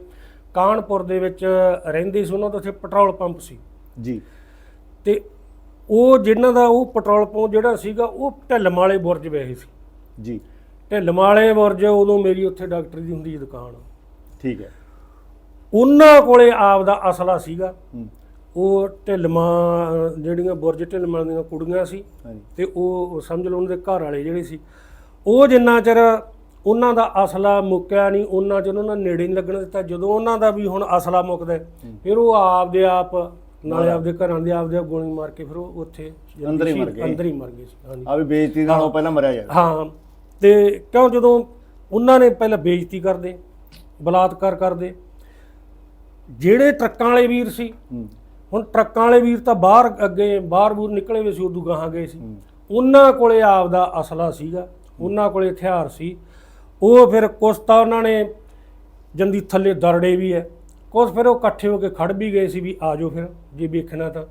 ਕਾਨਪੁਰ ਦੇ ਵਿੱਚ ਰਹਿੰਦੇ ਸੀ ਉਹਨਾਂ ਦਾ ਉੱਥੇ ਪੈਟਰੋਲ ਪੰਪ ਸੀ। ਜੀ। ਤੇ ਉਹ ਜਿਨ੍ਹਾਂ ਦਾ ਉਹ ਪੈਟਰੋਲ ਪੰਪ ਜਿਹੜਾ ਸੀਗਾ ਉਹ ਢਿੱਲਮ ਵਾਲੇ ਬੁਰਜ ਵੇਹੇ ਸੀ। ਜੀ। ਢਿੱਲਮ ਵਾਲੇ ਬੁਰਜ ਉਦੋਂ ਮੇਰੀ ਉੱਥੇ ਡਾਕਟਰ ਦੀ ਹੁੰਦੀ ਸੀ ਦੁਕਾਨ। ਠੀਕ ਹੈ। ਉਹਨਾਂ ਕੋਲੇ ਆਪ ਦਾ ਅਸਲਾ ਸੀਗਾ। ਉਹ ਢਿੱਲਮਾਂ ਜਿਹੜੀਆਂ ਬੁਰਜ ਢਿੱਲਮਾਂ ਦੀਆਂ ਕੁੜੀਆਂ ਸੀ ਤੇ ਉਹ ਸਮਝ ਲਓ ਉਹਨਾਂ ਦੇ ਘਰ ਵਾਲੇ ਜਿਹੜੇ ਸੀ ਉਹ ਜਿੰਨਾ ਚਿਰ ਉਹਨਾਂ ਦਾ ਅਸਲਾ ਮੁੱਕਿਆ ਨਹੀਂ ਉਹਨਾਂ ਚਿਰ ਉਹਨਾਂ ਨੇੜੇ ਨਹੀਂ ਲੱਗਣ ਦਿੱਤਾ। ਜਦੋਂ ਉਹਨਾਂ ਦਾ ਵੀ ਹੁਣ ਅਸਲਾ ਮੁੱਕਦਾ ਫਿਰ ਉਹ ਆਪਦੇ ਆਪ ਨਾਲੇ ਆਪਦੇ ਘਰਾਂ ਦੇ ਆਪਦੇ ਆਪ ਗੋਲੀ ਮਾਰ ਕੇ ਫਿਰ ਉਹ ਉੱਥੇ ਅੰਦਰ ਹੀ ਮਰ ਗਏ। ਅੰਦਰ ਹੀ ਮਰ ਗਏ ਸੀ ਹਾਂਜੀ। ਆ ਵੀ ਬੇਇੱਜ਼ਤੀ ਨਾਲੋਂ ਪਹਿਲਾਂ ਮਰਿਆ ਜਾਵੇ ਹਾਂ। ਤੇ ਕਿਉਂ ਜਦੋਂ ਉਹਨਾਂ ਨੇ ਪਹਿਲਾਂ ਬੇਇੱਜ਼ਤੀ ਕਰਦੇ ਬਲਾਤਕਾਰ ਕਰਦੇ ਜਿਹੜੇ ਟਰੱਕਾਂ ਵਾਲੇ ਵੀਰ ਸੀ ਹੁਣ ਟਰੱਕਾਂ ਵਾਲੇ ਵੀਰ ਤਾਂ ਬਾਹਰ ਅੱਗੇ ਬਾਹਰ ਬੂਰ ਨਿਕਲੇ ਹੋਏ ਸੀ ਉਦੋਂ ਗਾਹਾਂ ਗਏ ਸੀ। ਉਹਨਾਂ ਕੋਲੇ ਆਪਦਾ ਅਸਲਾ ਸੀਗਾ ਉਹਨਾਂ ਕੋਲੇ ਹਥਿਆਰ ਸੀ। ਉਹ ਫਿਰ ਕੁਛ ਤਾਂ ਉਹਨਾਂ ਨੇ ਜੰਦੀ ਥੱਲੇ ਦਰੜੇ ਵੀ ਹੈ ਕੁਛ ਫਿਰ ਉਹ ਇਕੱਠੇ ਹੋ ਕੇ ਖੜ ਵੀ ਗਏ ਸੀ ਵੀ ਆ ਜਾਓ ਫਿਰ ਜੇ ਵੇਖਣਾ ਤਾਂ।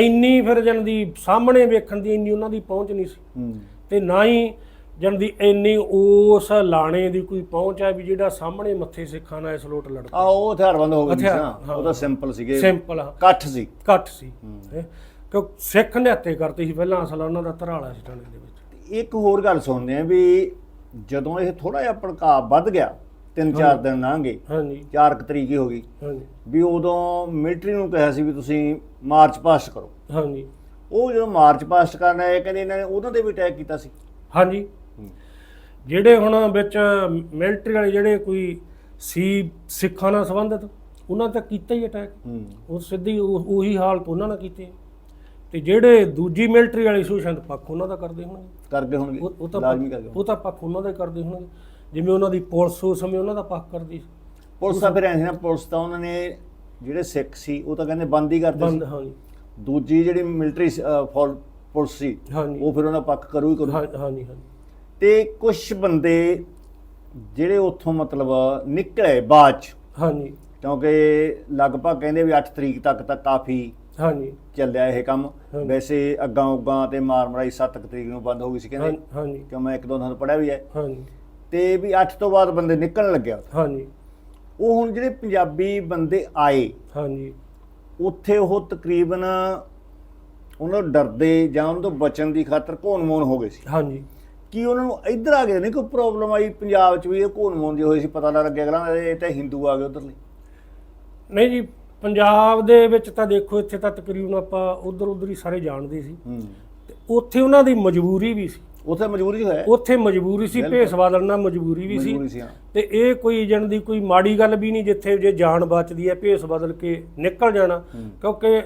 ਇੰਨੀ ਫਿਰ ਜੰਦੀ ਸਾਹਮਣੇ ਵੇਖਣ ਦੀ ਇੰਨੀ ਉਹਨਾਂ ਦੀ ਪਹੁੰਚ ਨਹੀਂ ਸੀ। ਤੇ ਨਾ ਹੀ ਜੰਦੀ ਇੰਨੀ ਉਸ ਲਾਣੇ ਦੀ ਕੋਈ ਪਹੁੰਚ ਹੈ ਵੀ ਜਿਹੜਾ ਸਾਹਮਣੇ ਮੱਥੇ ਸਿੱਖਾਂ ਨਾਲ ਸਲੋਟ ਲੜਦਾ। ਆ ਉਹ ਹਥਿਆਰਬੰਦ ਹੋ ਗਏ ਸੀ ਨਾ। ਉਹ ਤਾਂ ਸਿੰਪਲ ਸੀਗੇ। ਸਿੰਪਲ ਆ। ਇਕੱਠ ਸੀ। ਘੱਟ ਸੀ। ਕਿਉਂ ਸਿੱਖ ਨਿਹੱਤੇ ਕਰਤੇ ਸੀ ਪਹਿਲਾਂ ਅਸਲ ਉਹਨਾਂ ਦਾ ਧਰਾਲਾ ਸੀ ਟਾਣੇ ਦੇ ਵਿੱਚ। ਇੱਕ ਹੋਰ ਗੱਲ ਸੁਣਦੇ ਆ ਵੀ ਜਦੋਂ ਇਹ ਥੋੜਾ ਜਿਹਾ ਭੜਕਾ ਵੱਧ ਗਿਆ ਤਿੰਨ ਚਾਰ ਦਿਨ ਲੰਘੇ ਹਾਂਜੀ। 4 ਤਰੀਕ ਹੀ ਹੋ ਗਈ ਹਾਂਜੀ। ਵੀ ਉਦੋਂ ਮਿਲਟਰੀ ਨੂੰ ਕਿਹਾ ਸੀ ਵੀ ਤੁਸੀਂ ਮਾਰਚ ਪਾਸਟ ਕਰੋ। ਹਾਂਜੀ। ਉਹ ਜਦੋਂ ਮਾਰਚ ਪਾਸਟ ਕਰਨ ਆਏ ਕਹਿੰਦੇ ਇਹਨਾਂ ਨੇ ਉਹਨਾਂ ਤੇ ਵੀ ਅਟੈਕ ਕੀਤਾ ਸੀ। ਹਾਂਜੀ। ਜਿਹੜੇ ਹੁਣ ਵਿੱਚ ਮਿਲਟਰੀ ਵਾਲੇ ਜਿਹੜੇ ਕੋਈ ਸੀ ਸਿੱਖਾਂ ਨਾਲ ਸੰਬੰਧਿਤ ਉਹਨਾਂ ਤੇ ਕੀਤਾ ਹੀ ਅਟੈਕ ਉਹ ਸਿੱਧੀ ਉਹ- ਹਾਲਤ ਉਹਨਾਂ ਨਾਲ ਕੀਤੀ। ਤੇ ਜਿਹੜੇ ਦੂਜੀ ਮਿਲਟਰੀ ਵਾਲੇ ਸੁਸ਼ੰਤ ਪੱਖ ਉਹਨਾਂ ਦਾ ਕਰਦੇ ਹੋਣਗੇ। ਕਰਦੇ ਹੋਣਗੇ। ਉਹ ਤਾਂ ਲਾਜ਼ਮੀ ਕਰਦੇ ਉਹ ਤਾਂ ਪੱਖ ਉਹਨਾਂ ਦਾ ਕਰਦੇ ਹੋਣਗੇ। ਜਿਵੇਂ ਉਹਨਾਂ ਦੀ ਪੁਲਿਸ ਉਸ ਸਮੇਂ ਉਹਨਾਂ ਦਾ ਪੱਖ ਕਰਦੀ ਸੀ। ਪੁਲਿਸ ਤਾਂ ਫਿਰ ਐਂ ਸੀ ਨਾ ਪੁਲਿਸ ਤਾਂ ਉਹਨਾਂ ਨੇ ਜਿਹੜੇ ਸਿੱਖ ਸੀ ਉਹ ਤਾਂ ਕਹਿੰਦੇ ਬੰਦ ਹੀ ਕਰਦੇ ਬੰਦ ਸੀ ਹਾਂਜੀ। ਦੂਜੀ ਜਿਹੜੀ ਮਿਲਟਰੀ ਪੁਲਿਸ ਸੀ ਹਾਂਜੀ। ਉਹ ਫਿਰ ਉਹਨਾਂ ਪੱਖ ਕਰੂ ਹੀ ਕਰੂ। ਹਾਂਜੀ ਹਾਂਜੀ। ਤੇ ਕੁਝ ਬੰਦੇ ਜਿਹੜੇ ਉੱਥੋਂ ਮਤਲਬ ਨਿਕਲੇ ਬਾਅਦ ਚ ਹਾਂਜੀ। ਕਿਉਂਕਿ ਲਗਭਗ ਕਹਿੰਦੇ ਵੀ 8 ਤਰੀਕ ਤੱਕ ਤਾਂ ਕਾਫੀ ਹਾਂਜੀ। ਚੱਲਿਆ ਇਹ ਕੰਮ। ਵੈਸੇ ਅੱਗਾਂ ਉੱਗਾਂ ਤੇ ਮਾਰ ਮਰਾਈ 7 ਤਰੀਕ ਨੂੰ ਬੰਦ ਹੋ ਗਈ ਸੀ ਕਹਿੰਦੇ। ਹਾਂਜੀ ਕਿ ਮੈਂ ਇੱਕ ਦੋ ਤੋਂ ਪੜਿਆ ਵੀ ਹੈ। ਹਾਂਜੀ। ਤੇ ਵੀ 8 ਤੋਂ ਬਾਅਦ ਬੰਦੇ ਨਿਕਲਣ ਲੱਗਿਆ। ਹਾਂਜੀ। ਉਹ ਹੁਣ ਜਿਹੜੇ ਪੰਜਾਬੀ ਬੰਦੇ ਆਏ ਹਾਂਜੀ। ਉੱਥੇ ਉਹ ਤਕਰੀਬਨ ਉਹਨਾਂ ਡਰਦੇ ਜਾਂ ਉਹਨਾਂ ਤੋਂ ਬਚਣ ਦੀ ਖਾਤਰ ਘੋਣ-ਮੋਣ ਹੋ ਗਏ ਸੀ। ਹਾਂਜੀ। ਕੀ ਉਹਨਾਂ ਨੂੰ ਇੱਧਰ ਆ ਕੇ ਨਹੀਂ ਕੋਈ ਪ੍ਰੋਬਲਮ ਆਈ ਪੰਜਾਬ 'ਚ ਵੀ ਇਹ ਘੋਣ-ਮੋਣ ਜੇ ਹੋਏ ਸੀ ਪਤਾ ਨਾ ਲੱਗਿਆ ਅਗਲਾ ਇਹ ਤਾਂ ਹਿੰਦੂ ਆ ਗਏ ਉਧਰਲੇ। ਨਹੀਂ ਜੀ ਪੰਜਾਬ ਦੇ ਵਿੱਚ ਤਾਂ ਦੇਖੋ ਇੱਥੇ ਤਾਂ ਤਕਰੀਬਨ ਆਪਾਂ ਉਧਰ ਉਧਰ ਹੀ ਸਾਰੇ ਜਾਣਦੇ ਸੀ। ਤੇ ਉੱਥੇ ਉਹਨਾਂ ਦੀ ਮਜਬੂਰੀ ਵੀ ਸੀ। ਉੱਥੇ ਮਜਬੂਰੀ ਹੋਇਆ ਉੱਥੇ ਮਜਬੂਰੀ ਸੀ। ਭੇਸ ਬਦਲਣਾ ਮਜਬੂਰੀ ਵੀ ਸੀ। ਤੇ ਇਹ ਕੋਈ ਜਣ ਦੀ ਕੋਈ ਮਾੜੀ ਗੱਲ ਵੀ ਨਹੀਂ ਜਿੱਥੇ ਜੇ ਜਾਨ ਬਚਦੀ ਹੈ ਭੇਸ ਬਦਲ ਕੇ ਨਿਕਲ ਜਾਣਾ। ਕਿਉਂਕਿ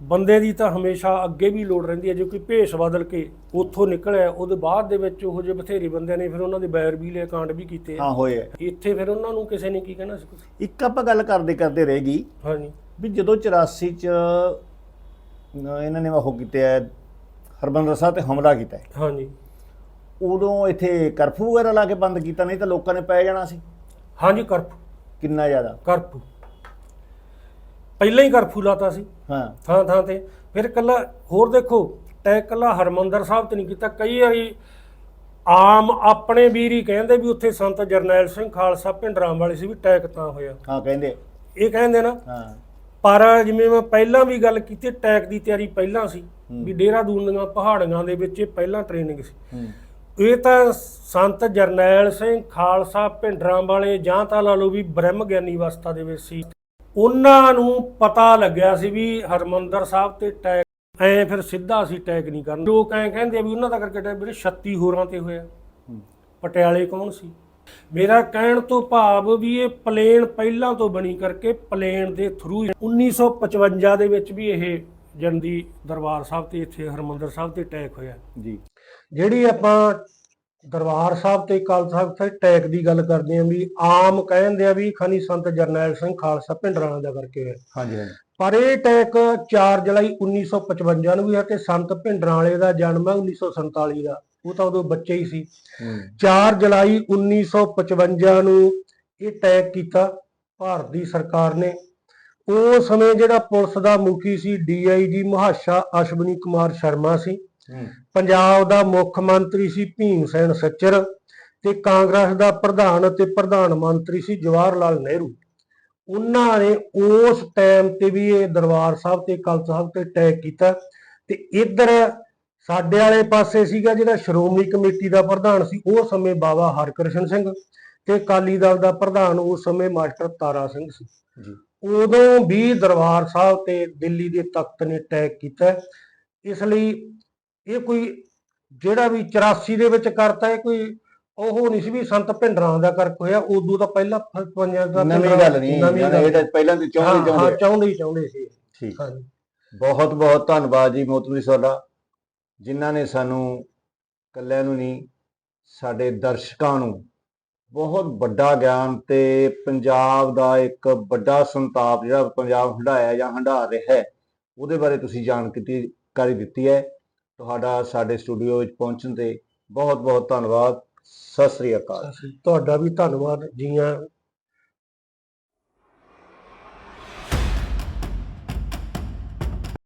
ਬੰਦੇ ਦੀ ਤਾਂ ਹਮੇਸ਼ਾ ਅੱਗੇ ਵੀ ਲੋੜ ਰਹਿੰਦੀ ਹੈ ਜੇ ਕੋਈ ਭੇਸ ਬਦਲ ਕੇ ਉੱਥੋਂ ਨਿਕਲਿਆ ਉਹਦੇ ਬਾਅਦ ਦੇ ਵਿੱਚ ਉਹ ਜਿਹੇ ਬਥੇਰੇ ਬੰਦਿਆਂ ਨੇ ਫਿਰ ਉਹਨਾਂ ਦੇ ਬੈਰ ਵੀ ਲਿਆ ਕਾਂਡ ਵੀ ਕੀਤੇ। ਆ। ਹਾਂ ਹੋਇਆ ਇੱਥੇ ਫਿਰ ਉਹਨਾਂ ਨੂੰ ਕਿਸੇ ਨੇ ਕੀ ਕਹਿਣਾ ਸੀ ਕੁਛ? ਇੱਕ ਆਪਾਂ ਗੱਲ ਕਰਦੇ ਕਰਦੇ ਰਹਿ ਗਈ। ਹਾਂਜੀ। ਵੀ ਜਦੋਂ 84 ਚ ਅਹ ਇਹਨਾਂ ਨੇ ਉਹ ਕੀਤੇ ਆ ਹਰਬੰਦਰ ਸਾਹਿਬ ਤੇ ਹਮਲਾ ਕੀਤਾ ਹੈ, ਹਾਂਜੀ। ਉਦੋਂ ਇੱਥੇ ਕਰਫਿਊ ਵਗੈਰਾ ਲਾ ਕੇ ਬੰਦ ਕੀਤਾ ਨਹੀਂ ਤਾਂ ਲੋਕਾਂ ਨੇ ਪੈ ਜਾਣਾ ਸੀ। ਹਾਂਜੀ ਕਰਫੂ ਕਿੰਨਾ ਜ਼ਿਆਦਾ? ਕਰਫੂ ਪਹਿਲਾਂ ਹੀ ਕਰਫੂ ਲਾਤਾ ਸੀ। ਹਾਂ। ਥਾਂ ਥਾਂ ਤੇ। ਫਿਰ ਕੱਲਾ ਹੋਰ ਦੇਖੋ ਟੈਕ ਕੱਲਾ ਹਰਮੰਦਰ ਸਾਹਿਬ ਤੇ ਨਹੀਂ ਕੀਤਾ। ਕਈ ਵਾਰੀ ਆਮ ਆਪਣੇ ਵੀਰ ਹੀ ਕਹਿੰਦੇ ਵੀ ਉੱਥੇ ਸੰਤ ਜਰਨੈਲ ਸਿੰਘ ਖਾਲਸਾ ਭਿੰਡਰਾਂ ਵਾਲੇ ਸੀ ਵੀ ਟੈਕ ਤਾਂ ਹੋਇਆ। ਹਾਂ ਕਹਿੰਦੇ। ਇਹ ਕਹਿੰਦੇ ਨਾ। ਹਾਂ। ਪਰ ਜਿਵੇਂ ਮੈਂ ਪਹਿਲਾਂ ਵੀ ਗੱਲ ਕੀਤੀ ਟੈਕ ਦੀ ਤਿਆਰੀ ਪਹਿਲਾਂ ਸੀ। ਵੀ ਡੇਰਾਦੂਨ ਦੀਆਂ ਪਹਾੜੀਆਂ ਦੇ ਵਿੱਚ ਇਹ ਪਹਿਲਾਂ ਟ੍ਰੇਨਿੰਗ ਸੀ। ਇਹ ਤਾਂ ਸੰਤ ਜਰਨੈਲ ਸਿੰਘ ਖਾਲਸਾ ਭਿੰਡਰਾਂ ਵਾਲੇ ਜਾਂ ਤਾਂ ਲਾ ਲਓ ਵੀ ਬ੍ਰਹਮ ਗਿਆਨੀ ਅਵਸਥਾ ਦੇ ਵਿੱਚ ਸੀ। ਉਹਨਾਂ ਨੂੰ ਪਤਾ ਲੱਗਿਆ ਸੀ ਵੀ ਹਰਮੰਦਰ ਸਾਹਿਬ ਤੇ ਟੈਕ ਐ ਫਿਰ ਸਿੱਧਾ ਅਸੀਂ ਟੈਕ ਨਹੀਂ ਕਰਨਾ। ਲੋਕ ਐ ਕਹਿੰਦੇ ਆ ਵੀ ਉਹਨਾਂ ਦਾ ਕਰਕੇ ਟੈਕ ਵੀਰੇ 36 ਹੋਰਾਂ ਤੇ ਹੋਇਆ। ਪਟਿਆਲੇ ਕੌਣ ਸੀ? ਮੇਰਾ ਕਹਿਣ ਤੋਂ ਭਾਵ ਵੀ ਇਹ ਪਲੇਨ ਪਹਿਲਾਂ ਤੋਂ ਬਣੀ ਕਰਕੇ ਪਲੇਨ ਦੇ ਥਰੂ 1955 ਦੇ ਵਿੱਚ ਵੀ ਇਹ ਜੰਦੀ ਦਰਬਾਰ ਸਾਹਿਬ ਤੇ ਇੱਥੇ ਹਰਮੰਦਰ ਸਾਹਿਬ ਤੇ ਅਟੈਕ ਹੋਇਆ। ਜੀ। ਜਿਹੜੀ ਆਪਾਂ ਦਰਬਾਰ ਸਾਹਿਬ ਤੇ ਕਾਲ ਸਾਹਿਬ ਤੇ ਟੈਕ ਦੀ ਗੱਲ ਕਰਦੇ ਆਂ ਵੀ ਆਮ ਕਹਿੰਦੇ ਆ ਵੀ ਖਾਨੀ ਸੰਤ ਜਰਨੈਲ ਸਿੰਘ ਖਾਲਸਾ ਭਿੰਡਰਾਂ ਦਾ ਕਰਕੇ ਹੋਇਆ ਹਾਂਜੀ ਹਾਂਜੀ। ਪਰ ਇਹ ਅਟੈਕ 4 ਜੁਲਾਈ 1955 ਨੂੰ ਵੀ ਹੈ ਤੇ ਸੰਤ ਵਾਲੇ ਦਾ ਜਨਮ ਹੈ 1947 ਦਾ। ਉਹ ਤਾਂ ਉਦੋਂ ਬੱਚੇ ਹੀ ਸੀ। 4 ਜੁਲਾਈ 1955 ਨੂੰ ਇਹ ਅਟੈਕ ਕੀਤਾ ਭਾਰਤ ਦੀ ਸਰਕਾਰ ਨੇ। ਉਸ ਸਮੇਂ ਜਿਹੜਾ ਪੁਲਿਸ ਦਾ ਮੁਖੀ ਸੀ ਡੀਆਈਜੀ ਮਹਾਸ਼ਾ ਅਸ਼ਵਨੀ ਕੁਮਾਰ ਸ਼ਰਮਾ ਸੀ। ਪੰਜਾਬ ਦਾ ਮੁੱਖ ਮੰਤਰੀ ਸੀ ਭੀਮ ਸੈਨ ਸੱਚਰ ਤੇ ਕਾਂਗਰਸ ਦਾ ਪ੍ਰਧਾਨ ਅਤੇ ਪ੍ਰਧਾਨ ਮੰਤਰੀ ਸੀ ਜਵਾਹਰ ਲਾਲ ਨਹਿਰੂ। ਉਹਨਾਂ ਨੇ ਉਸ ਟਾਈਮ ਤੇ ਵੀ ਇਹ ਦਰਬਾਰ ਸਾਹਿਬ ਤੇ ਕਲ ਸਾਹਿਬ ਤੇ ਅਟੈਕ ਕੀਤਾ ਤੇ ਇੱਧਰ ਸਾਡੇ ਵਾਲੇ ਪਾਸੇ ਸੀਗਾ ਜਿਹੜਾ ਸ਼੍ਰੋਮਣੀ ਕਮੇਟੀ ਦਾ ਪ੍ਰਧਾਨ ਸੀ ਉਸ ਸਮੇਂ ਬਾਬਾ ਹਰਕ੍ਰਿਸ਼ਨ ਸਿੰਘ ਤੇ ਅਕਾਲੀ ਦਲ ਦਾ ਪ੍ਰਧਾਨ ਉਸ ਸਮੇਂ ਮਾਸਟਰ ਤਾਰਾ ਸਿੰਘ ਸੀ। ਜੀ। ਉਦੋਂ ਵੀ ਦਰਬਾਰ ਸਾਹਿਬ ਤੇ ਦਿੱਲੀ ਦੇ ਤਖਤ ਨੇ ਅਟੈਕ ਕੀਤਾ। ਇਸ ਲਈ ਇਹ ਕੋਈ ਜਿਹੜਾ ਵੀ 84 ਦੇ ਵਿੱਚ ਕਰਤਾ ਇਹ ਕੋਈ ਉਹ ਨਹੀਂ ਸੀ ਵੀ ਸੰਤ ਭਿੰਡਰਾਂ ਦਾ ਕਰਕੇ ਹੋਇਆ ਉਦੋਂ ਤਾਂ ਪਹਿਲਾਂ ਪੰਜਾਂ ਦਾ ਨਵੀਂ ਗੱਲ ਨਹੀਂ। ਇਹ ਤਾਂ ਪਹਿਲਾਂ ਦੀ ਚਾਹੁੰਦੇ ਹਾਂ, ਚਾਹੁੰਦੇ ਚਾਹੁੰਦੇ ਹੀ ਚਾਹੁੰਦੇ ਸੀ। ਠੀਕ। ਹਾਂਜੀ। ਬਹੁਤ ਬਹੁਤ ਧੰਨਵਾਦ ਜੀ ਮੋਤਮਰੀ ਤੁਹਾਡਾ ਜਿਨ੍ਹਾਂ ਨੇ ਸਾਨੂੰ ਕੱਲਿਆਂ ਨੂੰ ਨਹੀਂ ਸਾਡੇ ਦਰਸ਼ਕਾਂ ਨੂੰ ਬਹੁਤ ਵੱਡਾ ਗਿਆਨ ਤੇ ਪੰਜਾਬ ਦਾ ਇੱਕ ਵੱਡਾ ਸੰਤਾਪ ਜਿਹੜਾ ਪੰਜਾਬ ਹੰਡਾਇਆ ਜਾਂ ਹੰਡਾ ਰਿਹਾ ਹੈ ਉਹਦੇ ਬਾਰੇ ਤੁਸੀਂ ਜਾਣਕਾਰੀ ਦਿੱਤੀ ਹੈ। ਤੁਹਾਡਾ ਸਾਡੇ ਸਟੂਡੀਓ ਵਿੱਚ ਪਹੁੰਚਣ ਤੇ ਬਹੁਤ ਬਹੁਤ ਧੰਨਵਾਦ। ਸਤਿ ਸ੍ਰੀ ਅਕਾਲ। ਤੁਹਾਡਾ ਵੀ ਧੰਨਵਾਦ ਜੀ ਆਇਆਂ